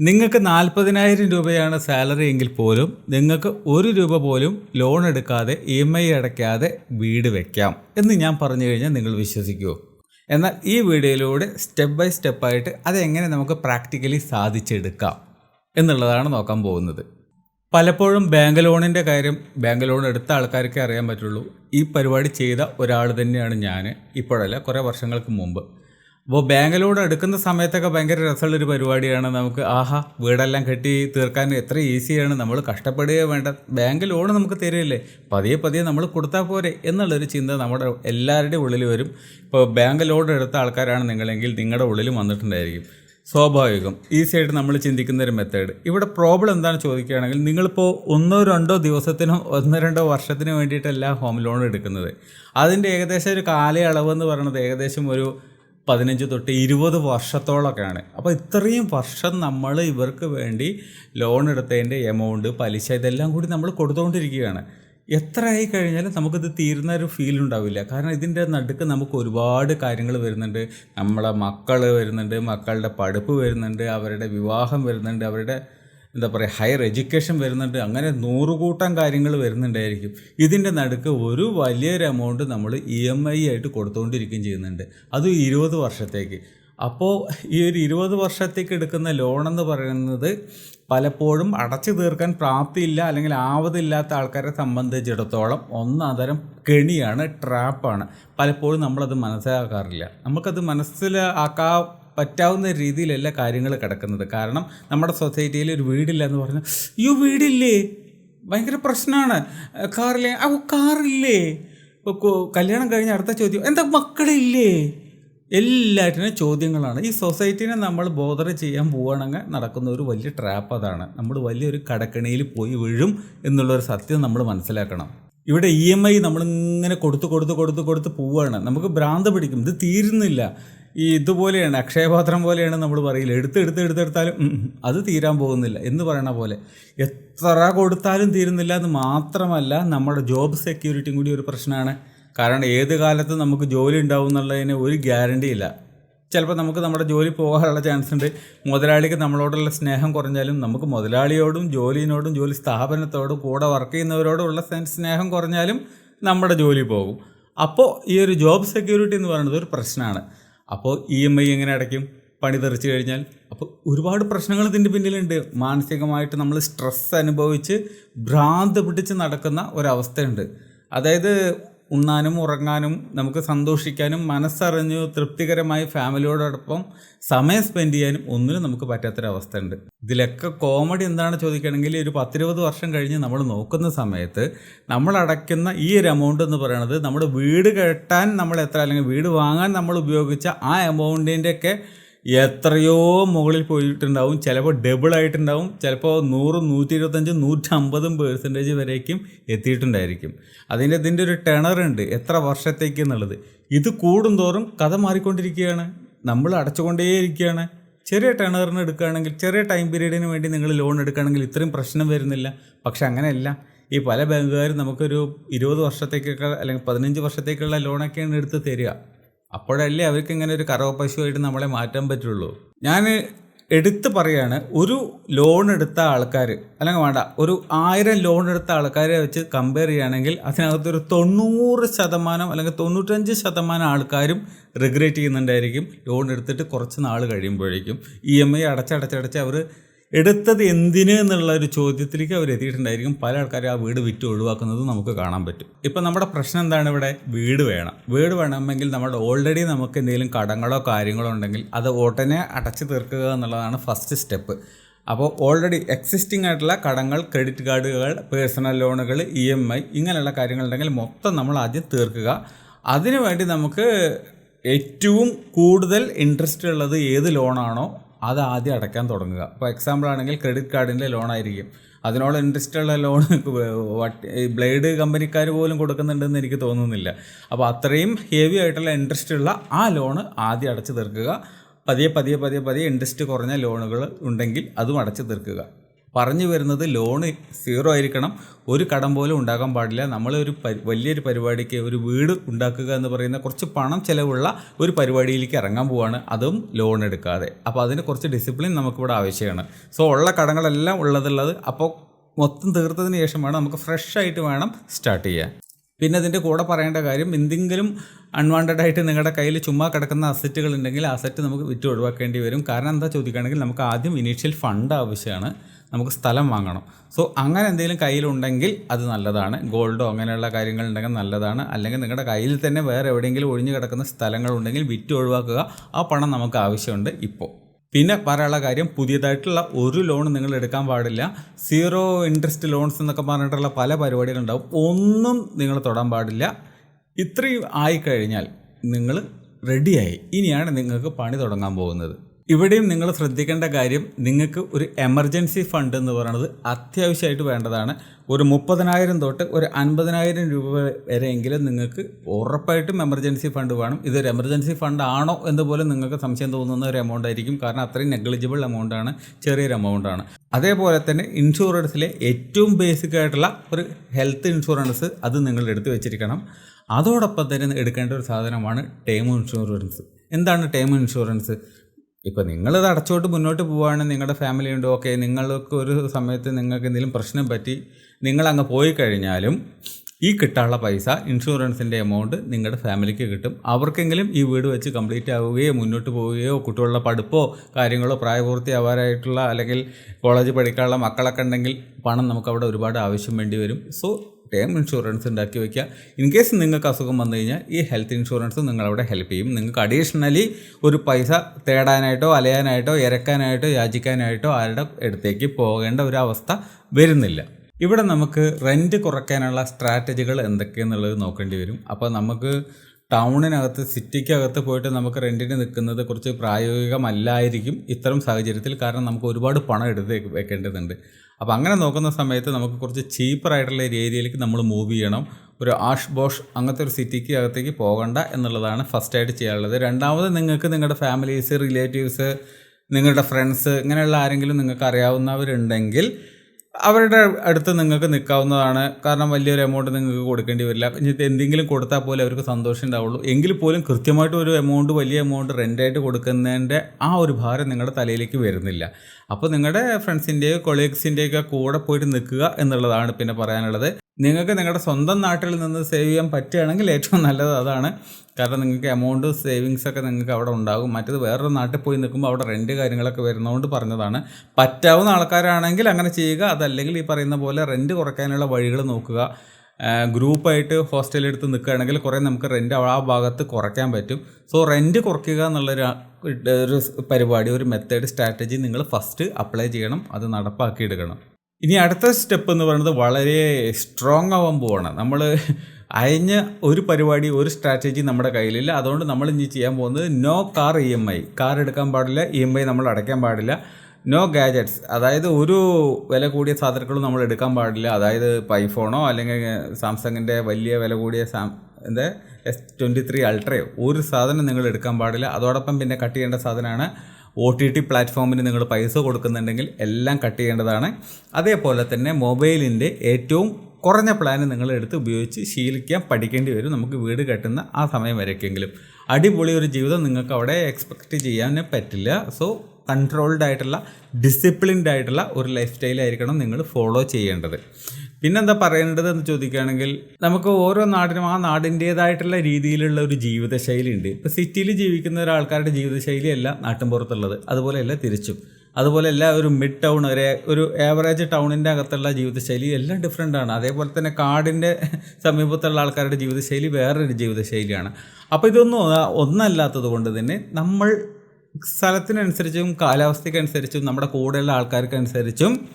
നിങ്ങൾക്ക് നാൽപ്പതിനായിരം രൂപയാണ് സാലറി എങ്കിൽ പോലും നിങ്ങൾക്ക് ഒരു രൂപ പോലും ലോൺ എടുക്കാതെ ഇ എം ഐ അടയ്ക്കാതെ വീട് വെക്കാം എന്ന് ഞാൻ പറഞ്ഞു കഴിഞ്ഞാൽ നിങ്ങൾ വിശ്വസിക്കുമോ എന്നാൽ ഈ വീഡിയോയിലൂടെ സ്റ്റെപ്പ് ബൈ സ്റ്റെപ്പായിട്ട് അതെങ്ങനെ നമുക്ക് പ്രാക്ടിക്കലി സാധിച്ചെടുക്കാം എന്നുള്ളതാണ് നോക്കാൻ പോകുന്നത്. പലപ്പോഴും ബാങ്ക് ലോണിന്റെ കാര്യം ബാങ്ക് ലോൺ എടുത്ത ആൾക്കാർക്കേ അറിയാൻ പറ്റുള്ളൂ. ഈ പരിപാടി ചെയ്ത ഒരാൾ തന്നെയാണ് ഞാൻ ഇപ്പോഴല്ല കുറേ വർഷങ്ങൾക്ക് മുമ്പ്. അപ്പോൾ ബാങ്ക് ലോൺ എടുക്കുന്ന സമയത്തൊക്കെ ഭയങ്കര രസമുള്ളൊരു പരിപാടിയാണ്. നമുക്ക് ആഹാ വീടെല്ലാം കെട്ടി തീർക്കാൻ എത്ര ഈസിയാണ്. നമ്മൾ കഷ്ടപ്പെടുകയോ വേണ്ട ബാങ്ക് ലോൺ നമുക്ക് തരില്ലേ പതിയെ പതിയെ നമ്മൾ കൊടുത്താൽ പോരെ എന്നുള്ളൊരു ചിന്ത നമ്മുടെ എല്ലാവരുടെയും ഉള്ളിൽ വരും. ഇപ്പോൾ ബാങ്ക് ലോൺ എടുത്ത ആൾക്കാരാണ് നിങ്ങളെങ്കിൽ നിങ്ങളുടെ ഉള്ളിലും വന്നിട്ടുണ്ടായിരിക്കും. സ്വാഭാവികം. ഈസി ആയിട്ട് നമ്മൾ ചിന്തിക്കുന്ന ഒരു മെത്തേഡ്. ഇവിടെ പ്രോബ്ലം എന്താണെന്ന് ചോദിക്കുകയാണെങ്കിൽ നിങ്ങളിപ്പോൾ ഒന്നോ രണ്ടോ ദിവസത്തിനോ ഒന്നോ രണ്ടോ വർഷത്തിനോ വേണ്ടിയിട്ടല്ല ഹോം ലോൺ എടുക്കുന്നത്. അതിന്റെ ഏകദേശം ഒരു കാലയളവ് എന്ന് പറയുന്നത് ഏകദേശം ഒരു പതിനഞ്ച് തൊട്ട് ഇരുപത് വർഷത്തോളമൊക്കെയാണ് അപ്പോൾ ഇത്രയും വർഷം നമ്മൾ ഇവർക്ക് വേണ്ടി ലോൺ എടുത്തതിന്റെ എമൗണ്ട് പലിശ ഇതെല്ലാം കൂടി നമ്മൾ കൊടുത്തുകൊണ്ടിരിക്കുകയാണ് എത്ര ആയി കഴിഞ്ഞാലും നമുക്കിത് തീരുന്ന ഒരു ഫീൽ ഉണ്ടാവില്ല. കാരണം ഇതിന്റെ നടുക്ക് നമുക്ക് ഒരുപാട് കാര്യങ്ങൾ വരുന്നുണ്ട്. നമ്മളെ മക്കൾ വരുന്നുണ്ട് മക്കളുടെ പഠിപ്പ് വരുന്നുണ്ട് അവരുടെ വിവാഹം വരുന്നുണ്ട് അവരുടെ എന്താ പറയുക ഹയർ എഡ്യൂക്കേഷൻ വരുന്നുണ്ട് അങ്ങനെ നൂറുകൂട്ടം കാര്യങ്ങൾ വരുന്നുണ്ടായിരിക്കും. ഇതിന്റെ നടുക്ക് ഒരു വലിയൊരു എമൗണ്ട് നമ്മൾ ഇ എം ഐ ആയിട്ട് കൊടുത്തുകൊണ്ടിരിക്കുകയും ചെയ്യുന്നുണ്ട്. അത് ഇരുപത് വർഷത്തേക്ക്. അപ്പോൾ ഈ ഒരു ഇരുപത് വർഷത്തേക്ക് എടുക്കുന്ന ലോണെന്ന് പറയുന്നത് പലപ്പോഴും അടച്ചു തീർക്കാൻ പ്രാപ്തിയില്ല അല്ലെങ്കിൽ ആവതില്ലാത്ത ആൾക്കാരെ സംബന്ധിച്ചിടത്തോളം ഒന്നാതരം കെണിയാണ് ട്രാപ്പാണ് പലപ്പോഴും നമ്മളത് മനസ്സിലാക്കാറില്ല. നമുക്കത് മനസ്സിലാക്കാ പറ്റാവുന്ന രീതിയിലല്ല കാര്യങ്ങൾ കിടക്കുന്നത്. കാരണം നമ്മുടെ സൊസൈറ്റിയിൽ ഒരു വീടില്ല എന്ന് പറഞ്ഞാൽ അയ്യോ വീടില്ലേ? ഭയങ്കര പ്രശ്നമാണ് കാറില്ലേ ആ കാറില്ലേ? ഇപ്പോൾ കല്യാണം കഴിഞ്ഞ അടുത്ത ചോദ്യം എന്താ മക്കളില്ലേ? എല്ലാറ്റിനും ചോദ്യങ്ങളാണ്. ഈ സൊസൈറ്റിനെ നമ്മൾ ബോധർ ചെയ്യാൻ പോവുകയാണെങ്കിൽ നടക്കുന്ന ഒരു വലിയ ട്രാപ്പ് അതാണ്. നമ്മൾ വലിയൊരു കടക്കണിയിൽ പോയി വീഴും എന്നുള്ളൊരു സത്യം നമ്മൾ മനസ്സിലാക്കണം. ഇവിടെ ഇ എം ഐ നമ്മളിങ്ങനെ കൊടുത്ത് കൊടുത്ത് കൊടുത്ത് കൊടുത്ത് പോവുകയാണ് നമുക്ക് ഭ്രാന്ത് പിടിക്കും. ഇത് തീരുന്നില്ല. ഈ ഇതുപോലെയാണ് അക്ഷയപാത്രം പോലെയാണ് നമ്മൾ പറയില്ല എടുത്ത് എടുത്ത് എടുത്തെടുത്താലും അത് തീരാൻ പോകുന്നില്ല എന്ന് പറയണ പോലെ. എത്ര കൊടുത്താലും തീരുന്നില്ല എന്ന് മാത്രമല്ല നമ്മുടെ ജോബ് സെക്യൂരിറ്റിയും കൂടി ഒരു പ്രശ്നമാണ്. കാരണം ഏത് കാലത്ത് നമുക്ക് ജോലി ഉണ്ടാവും എന്നുള്ളതിന് ഒരു ഗ്യാരണ്ടി ഇല്ല. ചിലപ്പോൾ നമുക്ക് നമ്മുടെ ജോലി പോകാനുള്ള ചാൻസ് ഉണ്ട്. മുതലാളിക്ക് നമ്മളോടുള്ള സ്നേഹം കുറഞ്ഞാലും നമുക്ക് മുതലാളിയോടും ജോലിനോടും ജോലി സ്ഥാപനത്തോടും കൂടെ വർക്ക് ചെയ്യുന്നവരോടുള്ള സ്നേഹം കുറഞ്ഞാലും നമ്മുടെ ജോലി പോകും. അപ്പോൾ ഈ ഒരു ജോബ് സെക്യൂരിറ്റി എന്ന് പറയുന്നത് ഒരു പ്രശ്നമാണ്. അപ്പോൾ ഇ എം ഐ എങ്ങനെ അടയ്ക്കും? പണി തെറിച്ച് കഴിഞ്ഞാൽ. അപ്പോൾ ഒരുപാട് പ്രശ്നങ്ങൾ ഇതിന്റെ പിന്നിലുണ്ട്. മാനസികമായിട്ട് നമ്മൾ സ്ട്രെസ് അനുഭവിച്ച് ഭ്രാന്ത് പിടിച്ച് നടക്കുന്ന ഒരവസ്ഥയുണ്ട്. അതായത് ഉണ്ണാനും ഉറങ്ങാനും നമുക്ക് സന്തോഷിക്കാനും മനസ്സറിഞ്ഞു തൃപ്തികരമായി ഫാമിലിയോടൊപ്പം സമയം സ്പെൻഡ് ചെയ്യാനും ഒന്നിനും നമുക്ക് പറ്റാത്തൊരവസ്ഥ ഉണ്ട് ഇതിലൊക്കെ കോമഡി എന്താണ് ചോദിക്കുകയാണെങ്കിൽ ഒരു പത്തിരുപത് വർഷം കഴിഞ്ഞ് നമ്മൾ നോക്കുന്ന സമയത്ത് നമ്മൾ അടയ്ക്കുന്ന ഈ ഒരു എമൗണ്ട് എന്ന് പറയുന്നത് നമ്മുടെ വീട് കെട്ടാൻ നമ്മൾ എത്ര അല്ലെങ്കിൽ വീട് വാങ്ങാൻ നമ്മൾ ഉപയോഗിച്ച ആ എമൗണ്ടിന്റെയൊക്കെ എത്രയോ മുകളിൽ പോയിട്ടുണ്ടാവും. ചിലപ്പോൾ ഡബിൾ ആയിട്ടുണ്ടാവും. ചിലപ്പോൾ നൂറും നൂറ്റി ഇരുപത്തഞ്ചും നൂറ്റമ്പതും പേഴ്സന്റേജ് വരേക്കും എത്തിയിട്ടുണ്ടായിരിക്കും. അതിന്റെ ഇതിന്റെ ഒരു ടെണറുണ്ട് എത്ര വർഷത്തേക്ക് എന്നുള്ളത്. ഇത് കൂടുന്തോറും കഥ മാറിക്കൊണ്ടിരിക്കുകയാണ്. നമ്മൾ അടച്ചുകൊണ്ടേയിരിക്കുകയാണ്. ചെറിയ ടേണറിന് എടുക്കുകയാണെങ്കിൽ ചെറിയ ടൈം പീരീഡിന് വേണ്ടി നിങ്ങൾ ലോൺ എടുക്കുകയാണെങ്കിൽ ഇത്രയും പ്രശ്നം വരുന്നില്ല. പക്ഷെ അങ്ങനെയല്ല. ഈ പല ബാങ്കുകാരും നമുക്കൊരു ഇരുപത് വർഷത്തേക്കൊക്കെ അല്ലെങ്കിൽ പതിനഞ്ച് വർഷത്തേക്കുള്ള ലോണൊക്കെയാണ് എടുത്ത് തരിക. അപ്പോഴല്ലേ അവർക്ക് ഇങ്ങനെ ഒരു കറവ പശുവായിട്ട് നമ്മളെ മാറ്റാൻ പറ്റുള്ളൂ. ഞാൻ എടുത്ത് പറയാണ് ഒരു ലോൺ എടുത്ത ആൾക്കാർ അല്ലെങ്കിൽ വേണ്ട ഒരു ആയിരം ലോൺ എടുത്ത ആൾക്കാരെ വെച്ച് കമ്പയർ ചെയ്യുകയാണെങ്കിൽ അതിനകത്തൊരു തൊണ്ണൂറ് ശതമാനം അല്ലെങ്കിൽ തൊണ്ണൂറ്റഞ്ച് ശതമാനം ആൾക്കാരും റിഗ്രറ്റ് ചെയ്യുന്നുണ്ടായിരിക്കും. ലോൺ എടുത്തിട്ട് കുറച്ച് നാൾ കഴിയുമ്പോഴേക്കും. ഇ എം ഐ അടച്ചടച്ചടച്ച് അവർ എടുത്തത് എന്തിന് എന്നുള്ള ഒരു ചോദ്യത്തിലേക്ക് അവർ എത്തിയിട്ടുണ്ടായിരിക്കും. പല ആൾക്കാരും ആ വീട് വിറ്റ് ഒഴിവാക്കുന്നത് നമുക്ക് കാണാൻ പറ്റും. ഇപ്പം നമ്മുടെ പ്രശ്നം എന്താണ് ഇവിടെ? വീട് വേണം. വീട് വേണമെങ്കിൽ നമ്മുടെ ഓൾറെഡി നമുക്ക് എന്തെങ്കിലും കടങ്ങളോ കാര്യങ്ങളോ ഉണ്ടെങ്കിൽ അത് ഉടനെ അടച്ചു തീർക്കുക എന്നുള്ളതാണ് ഫസ്റ്റ് സ്റ്റെപ്പ് അപ്പോൾ ഓൾറെഡി എക്സിസ്റ്റിംഗ് ആയിട്ടുള്ള കടങ്ങൾ ക്രെഡിറ്റ് കാർഡുകൾ പേഴ്സണൽ ലോണുകൾ ഇ എം ഐ ഇങ്ങനെയുള്ള കാര്യങ്ങളുണ്ടെങ്കിൽ മൊത്തം നമ്മൾ ആദ്യം തീർക്കുക. അതിനുവേണ്ടി നമുക്ക് ഏറ്റവും കൂടുതൽ ഇൻട്രസ്റ്റ് ഉള്ളത് ഏത് ലോണാണോ അത് ആദ്യം അടയ്ക്കാൻ തുടങ്ങുക. ഇപ്പോൾ എക്സാമ്പിൾ ആണെങ്കിൽ ക്രെഡിറ്റ് കാർഡിന്റെ ലോൺ ആയിരിക്കും. അതിനോട് ഇൻട്രസ്റ്റ് ഉള്ള ലോൺ ബ്ലേഡ് കമ്പനിക്കാർ പോലും കൊടുക്കുന്നുണ്ടെന്ന് എനിക്ക് തോന്നുന്നില്ല. അപ്പോൾ അത്രയും ഹെവി ആയിട്ടുള്ള ഇൻട്രസ്റ്റ് ഉള്ള ആ ലോണ് ആദ്യം അടച്ചു തീർക്കുക. പതിയെ പതിയെ പതിയെ പതിയെ ഇൻട്രസ്റ്റ് കുറഞ്ഞ ലോണുകൾ ഉണ്ടെങ്കിൽ അതും അടച്ചു തീർക്കുക. പറഞ്ഞു വരുന്നത് ലോണ് സീറോ ആയിരിക്കണം. ഒരു കടം പോലും ഉണ്ടാക്കാൻ പാടില്ല. നമ്മളൊരു വലിയൊരു പരിപാടിക്ക് ഒരു വീട് ഉണ്ടാക്കുക എന്ന് പറയുന്ന കുറച്ച് പണം ചിലവുള്ള ഒരു പരിപാടിയിലേക്ക് ഇറങ്ങാൻ പോവാണ്. അതും ലോൺ എടുക്കാതെ. അപ്പോൾ അതിന് കുറച്ച് ഡിസിപ്ലിൻ നമുക്കിവിടെ ആവശ്യമാണ്. സോ ഉള്ള കടങ്ങളെല്ലാം ഉള്ളതുള്ളത് അപ്പോൾ മൊത്തം തീർത്തതിന് ശേഷം വേണം നമുക്ക് ഫ്രഷ് ആയിട്ട് വേണം സ്റ്റാർട്ട് ചെയ്യാൻ. പിന്നെ അതിന്റെ കൂടെ പറയേണ്ട കാര്യം എന്തെങ്കിലും അൺവാണ്ടഡ് ആയിട്ട് നിങ്ങളുടെ കയ്യിൽ ചുമ്മാ കിടക്കുന്ന അസറ്റുകൾ ഉണ്ടെങ്കിൽ അസറ്റ് നമുക്ക് വിറ്റ് ഒഴിവാക്കേണ്ടി വരും. കാരണം എന്താ ചോദിക്കുകയാണെങ്കിൽ നമുക്ക് ആദ്യം ഇനീഷ്യൽ ഫണ്ട് ആവശ്യമാണ്. നമുക്ക് സ്ഥലം വാങ്ങണം. സോ അങ്ങനെ എന്തെങ്കിലും കയ്യിലുണ്ടെങ്കിൽ അത് നല്ലതാണ്. ഗോൾഡോ അങ്ങനെയുള്ള കാര്യങ്ങൾ ഉണ്ടെങ്കിൽ നല്ലതാണ്. അല്ലെങ്കിൽ നിങ്ങളുടെ കയ്യിൽ തന്നെ വേറെ എവിടെയെങ്കിലും ഒഴിഞ്ഞു കിടക്കുന്ന സ്ഥലങ്ങളുണ്ടെങ്കിൽ വിറ്റ് ഒഴിവാക്കുക. ആ പണം നമുക്ക് ആവശ്യമുണ്ട് ഇപ്പോൾ പിന്നെ പറയാനുള്ള കാര്യം പുതിയതായിട്ടുള്ള ഒരു ലോൺ നിങ്ങൾ എടുക്കാൻ പാടില്ല. സീറോ ഇൻട്രസ്റ്റ് ലോൺസ് എന്നൊക്കെ പറഞ്ഞിട്ടുള്ള പല പരിപാടികളുണ്ടാവും ഒന്നും നിങ്ങൾ തൊടാൻ പാടില്ല. ഇത്രയും ആയിക്കഴിഞ്ഞാൽ നിങ്ങൾ റെഡിയായി. ഇനിയാണ് നിങ്ങൾക്ക് പണി തുടങ്ങാൻ പോകുന്നത്. ഇവിടെയും നിങ്ങൾ ശ്രദ്ധിക്കേണ്ട കാര്യം നിങ്ങൾക്ക് ഒരു എമർജൻസി ഫണ്ട് എന്ന് പറയുന്നത് അത്യാവശ്യമായിട്ട് വേണ്ടതാണ്. ഒരു മുപ്പതിനായിരം തൊട്ട് ഒരു അൻപതിനായിരം രൂപ വരെയെങ്കിലും നിങ്ങൾക്ക് ഉറപ്പായിട്ടും എമർജൻസി ഫണ്ട് വേണം. ഇതൊരു എമർജൻസി ഫണ്ട് ആണോ എന്ന് പോലും നിങ്ങൾക്ക് സംശയം തോന്നുന്ന ഒരു എമൗണ്ട് ആയിരിക്കും. കാരണം അത്രയും നെഗ്ലിജിബിൾ എമൗണ്ട് ആണ് ചെറിയൊരു എമൗണ്ട് ആണ്. അതേപോലെ തന്നെ ഇൻഷുറൻസിലെ ഏറ്റവും ബേസിക് ആയിട്ടുള്ള ഒരു ഹെൽത്ത് ഇൻഷുറൻസ് അത് നിങ്ങൾ എടുത്ത് വെച്ചിരിക്കണം. അതോടൊപ്പം തന്നെ എടുക്കേണ്ട ഒരു സാധനമാണ് ടേം ഇൻഷുറൻസ്. എന്താണ് ടേം ഇൻഷുറൻസ്? ഇപ്പോൾ ഇത് അടച്ചോട്ട് മുന്നോട്ട് പോവുകയാണ് നിങ്ങളുടെ ഫാമിലി ഉണ്ട് ഓക്കെ നിങ്ങൾക്ക് ഒരു സമയത്ത് നിങ്ങൾക്ക് എന്തെങ്കിലും പ്രശ്നം പറ്റി നിങ്ങളങ്ങ് പോയി കഴിഞ്ഞാലും ഈ കിട്ടാനുള്ള പൈസ ഇൻഷുറൻസിന്റെ എമൗണ്ട് നിങ്ങളുടെ ഫാമിലിക്ക് കിട്ടും. അവർക്കെങ്കിലും ഈ വീട് വെച്ച് കംപ്ലീറ്റ് ആവുകയോ മുന്നോട്ട് പോവുകയോ കുട്ടികളുടെ പഠിപ്പോ കാര്യങ്ങളോ പ്രായപൂർത്തിയാവാനായിട്ടുള്ള അല്ലെങ്കിൽ കോളേജ് പഠിക്കാനുള്ള മക്കളൊക്കെ ഉണ്ടെങ്കിൽ പണം നമുക്ക് അവിടെ ഒരുപാട് ആവശ്യം വേണ്ടി വരും. സോ ടേം ഇൻഷുറൻസ് ഉണ്ടാക്കി വയ്ക്കുക ഇൻ കേസ് നിങ്ങൾക്ക് അസുഖം വന്നു കഴിഞ്ഞാൽ ഈ ഹെൽത്ത് ഇൻഷുറൻസ് നിങ്ങളവിടെ ഹെൽപ്പ് ചെയ്യും. നിങ്ങൾക്ക് അഡീഷണലി ഒരു പൈസ തേടാനായിട്ടോ അലയാനായിട്ടോ ഇരക്കാനായിട്ടോ യാചിക്കാനായിട്ടോ ആരുടെ അടുത്തേക്ക് പോകേണ്ട ഒരു അവസ്ഥ വരുന്നില്ല. ഇവിടെ നമുക്ക് റെന്റ് കുറയ്ക്കാനുള്ള സ്ട്രാറ്റജികൾ എന്തൊക്കെയെന്നുള്ളത് നോക്കേണ്ടി വരും. അപ്പോൾ നമുക്ക് ടൗണിനകത്ത് സിറ്റിക്കകത്ത് പോയിട്ട് നമുക്ക് റെന്റിന് നിൽക്കുന്നത് കുറച്ച് പ്രായോഗികമല്ലായിരിക്കും ഇത്തരം സാഹചര്യത്തിൽ. കാരണം നമുക്ക് ഒരുപാട് പണം എടുത്ത് വെക്കേണ്ടതുണ്ട്. അപ്പോൾ അങ്ങനെ നോക്കുന്ന സമയത്ത് നമുക്ക് കുറച്ച് ചീപ്പറായിട്ടുള്ള ഒരു ഏരിയയിലേക്ക് നമ്മൾ മൂവ് ചെയ്യണം. ഒരു ആഷ് ബോഷ് അങ്ങനത്തെ ഒരു സിറ്റിക്ക് അകത്തേക്ക് പോകണ്ട എന്നുള്ളതാണ് ഫസ്റ്റായിട്ട് ചെയ്യാനുള്ളത്. രണ്ടാമത് നിങ്ങൾക്ക് നിങ്ങളുടെ ഫാമിലീസ് റിലേറ്റീവ്സ് നിങ്ങളുടെ ഫ്രണ്ട്സ് ഇങ്ങനെയുള്ള ആരെങ്കിലും നിങ്ങൾക്ക് അറിയാവുന്നവരുണ്ടെങ്കിൽ അവരുടെ അടുത്ത് നിങ്ങൾക്ക് നിൽക്കാവുന്നതാണ്. കാരണം വലിയൊരു എമൗണ്ട് നിങ്ങൾക്ക് കൊടുക്കേണ്ടി വരില്ല. എന്തെങ്കിലും കൊടുത്താൽ പോലും അവർക്ക് സന്തോഷം ഉണ്ടാവുള്ളൂ. എങ്കിൽ പോലും കൃത്യമായിട്ട് ഒരു എമൗണ്ട് വലിയ എമൗണ്ട് റെന്റായിട്ട് കൊടുക്കുന്നതിന്റെ ആ ഒരു ഭാരം നിങ്ങളുടെ തലയിലേക്ക് വരുന്നില്ല. അപ്പോൾ നിങ്ങളുടെ ഫ്രണ്ട്സിന്റെയോ കൊളീഗ്സിന്റെയൊക്കെ കൂടെ പോയിട്ട് നിൽക്കുക എന്നുള്ളതാണ് പിന്നെ പറയാനുള്ളത്. നിങ്ങൾക്ക് നിങ്ങളുടെ സ്വന്തം നാട്ടിൽ നിന്ന് സേവ് ചെയ്യാൻ പറ്റുകയാണെങ്കിൽ ഏറ്റവും നല്ലത് അതാണ്. കാരണം നിങ്ങൾക്ക് എമൗണ്ട് സേവിങ്സ് ഒക്കെ നിങ്ങൾക്ക് അവിടെ ഉണ്ടാകും. മറ്റത് വേറൊരു നാട്ടിൽ പോയി നിൽക്കുമ്പോൾ അവിടെ റെന്റ് കാര്യങ്ങളൊക്കെ വരുന്നതുകൊണ്ട് പറഞ്ഞതാണ്. പറ്റാവുന്ന ആൾക്കാരാണെങ്കിൽ അങ്ങനെ ചെയ്യുക. അതല്ലെങ്കിൽ ഈ പറയുന്ന പോലെ റെന്റ് കുറയ്ക്കാനുള്ള വഴികൾ നോക്കുക. ഗ്രൂപ്പായിട്ട് ഹോസ്റ്റലിൽ എടുത്ത് നിൽക്കുകയാണെങ്കിൽ കുറേ നമുക്ക് റെന്റ് ആ ഭാഗത്ത് കുറയ്ക്കാൻ പറ്റും. സോ റെന്റ് കുറയ്ക്കുക എന്നുള്ളൊരു ഒരു പരിപാടി ഒരു മെത്തേഡ് സ്ട്രാറ്റജി നിങ്ങൾ ഫസ്റ്റ് അപ്ലൈ ചെയ്യണം. അത് നടപ്പാക്കി എടുക്കണം ഇനി അടുത്ത സ്റ്റെപ്പ് എന്ന് പറയുന്നത് വളരെ സ്ട്രോങ് ആവാൻ പോവാണ്. നമ്മൾ അയഞ്ഞ ഒരു പരിപാടി ഒരു സ്ട്രാറ്റജി നമ്മുടെ കയ്യിലില്ല. അതുകൊണ്ട് നമ്മൾ ഇനി ചെയ്യാൻ പോകുന്നത് no car E M I car എടുക്കാൻ പാടില്ല ഇ എം ഐ നമ്മൾ അടയ്ക്കാൻ പാടില്ല. നോ ഗാജറ്റ്സ് അതായത് ഒരു വില കൂടിയ സാധനങ്ങളും നമ്മൾ എടുക്കാൻ പാടില്ല. അതായത് ഐഫോണോ അല്ലെങ്കിൽ സാംസങ്ങിന്റെ വലിയ വില കൂടിയ സാം എന്താ എസ് ട്വന്റി ത്രീ അൾട്രയോ ഒരു സാധനം നിങ്ങൾ എടുക്കാൻ പാടില്ല. അതോടൊപ്പം പിന്നെ കട്ട് ചെയ്യേണ്ട സാധനമാണ് ഒ ടി ടി പ്ലാറ്റ്ഫോമിന് നിങ്ങൾ പൈസ കൊടുക്കുന്നുണ്ടെങ്കിൽ എല്ലാം കട്ട് ചെയ്യേണ്ടതാണ്. അതേപോലെ തന്നെ മൊബൈലിന്റെ ഏറ്റവും കുറഞ്ഞ പ്ലാൻ നിങ്ങൾ എടുത്ത് ഉപയോഗിച്ച് ശീലിക്കാൻ പഠിക്കേണ്ടി വരും. നമുക്ക് വീട് കെട്ടുന്ന ആ സമയം വരയ്ക്കെങ്കിലും അടിപൊളി ഒരു ജീവിതം നിങ്ങൾക്ക് അവിടെ എക്സ്പെക്റ്റ് ചെയ്യാൻ പറ്റില്ല. സോ കൺട്രോൾഡ് ആയിട്ടുള്ള ഡിസിപ്ലിൻഡ് ആയിട്ടുള്ള ഒരു ലൈഫ് സ്റ്റൈലായിരിക്കണം നിങ്ങൾ ഫോളോ ചെയ്യേണ്ടത്. പിന്നെന്താ പറയേണ്ടത് എന്ന് ചോദിക്കുകയാണെങ്കിൽ നമുക്ക് ഓരോ നാടിനും ആ നാടിന്റേതായിട്ടുള്ള രീതിയിലുള്ള ഒരു ജീവിതശൈലി ഉണ്ട് ഇപ്പോൾ സിറ്റിയിൽ ജീവിക്കുന്ന ഒരാൾക്കാരുടെ ജീവിതശൈലിയല്ല നാട്ടിൻപുറത്തുള്ളത്. അതുപോലെയല്ല തിരിച്ചും. അതുപോലെ എല്ലാ ഒരു മിഡ് ടൗൺ ഒരു ഒരു ആവറേജ് ടൗണിന്റെ അകത്തുള്ള ജീവിതശൈലി എല്ലാം ഡിഫറെന്റ് ആണ്. അതേപോലെ തന്നെ കാടിന്റെ സമീപത്തുള്ള ആൾക്കാരുടെ ജീവിതശൈലി വേറൊരു ജീവിതശൈലിയാണ്. അപ്പോൾ ഇതൊന്നും ഒന്നല്ലാത്തത് കൊണ്ട് തന്നെ നമ്മൾ സ്ഥലത്തിനനുസരിച്ചും കാലാവസ്ഥയ്ക്കനുസരിച്ചും നമ്മുടെ കൂടെയുള്ള ആൾക്കാർക്കനുസരിച്ചും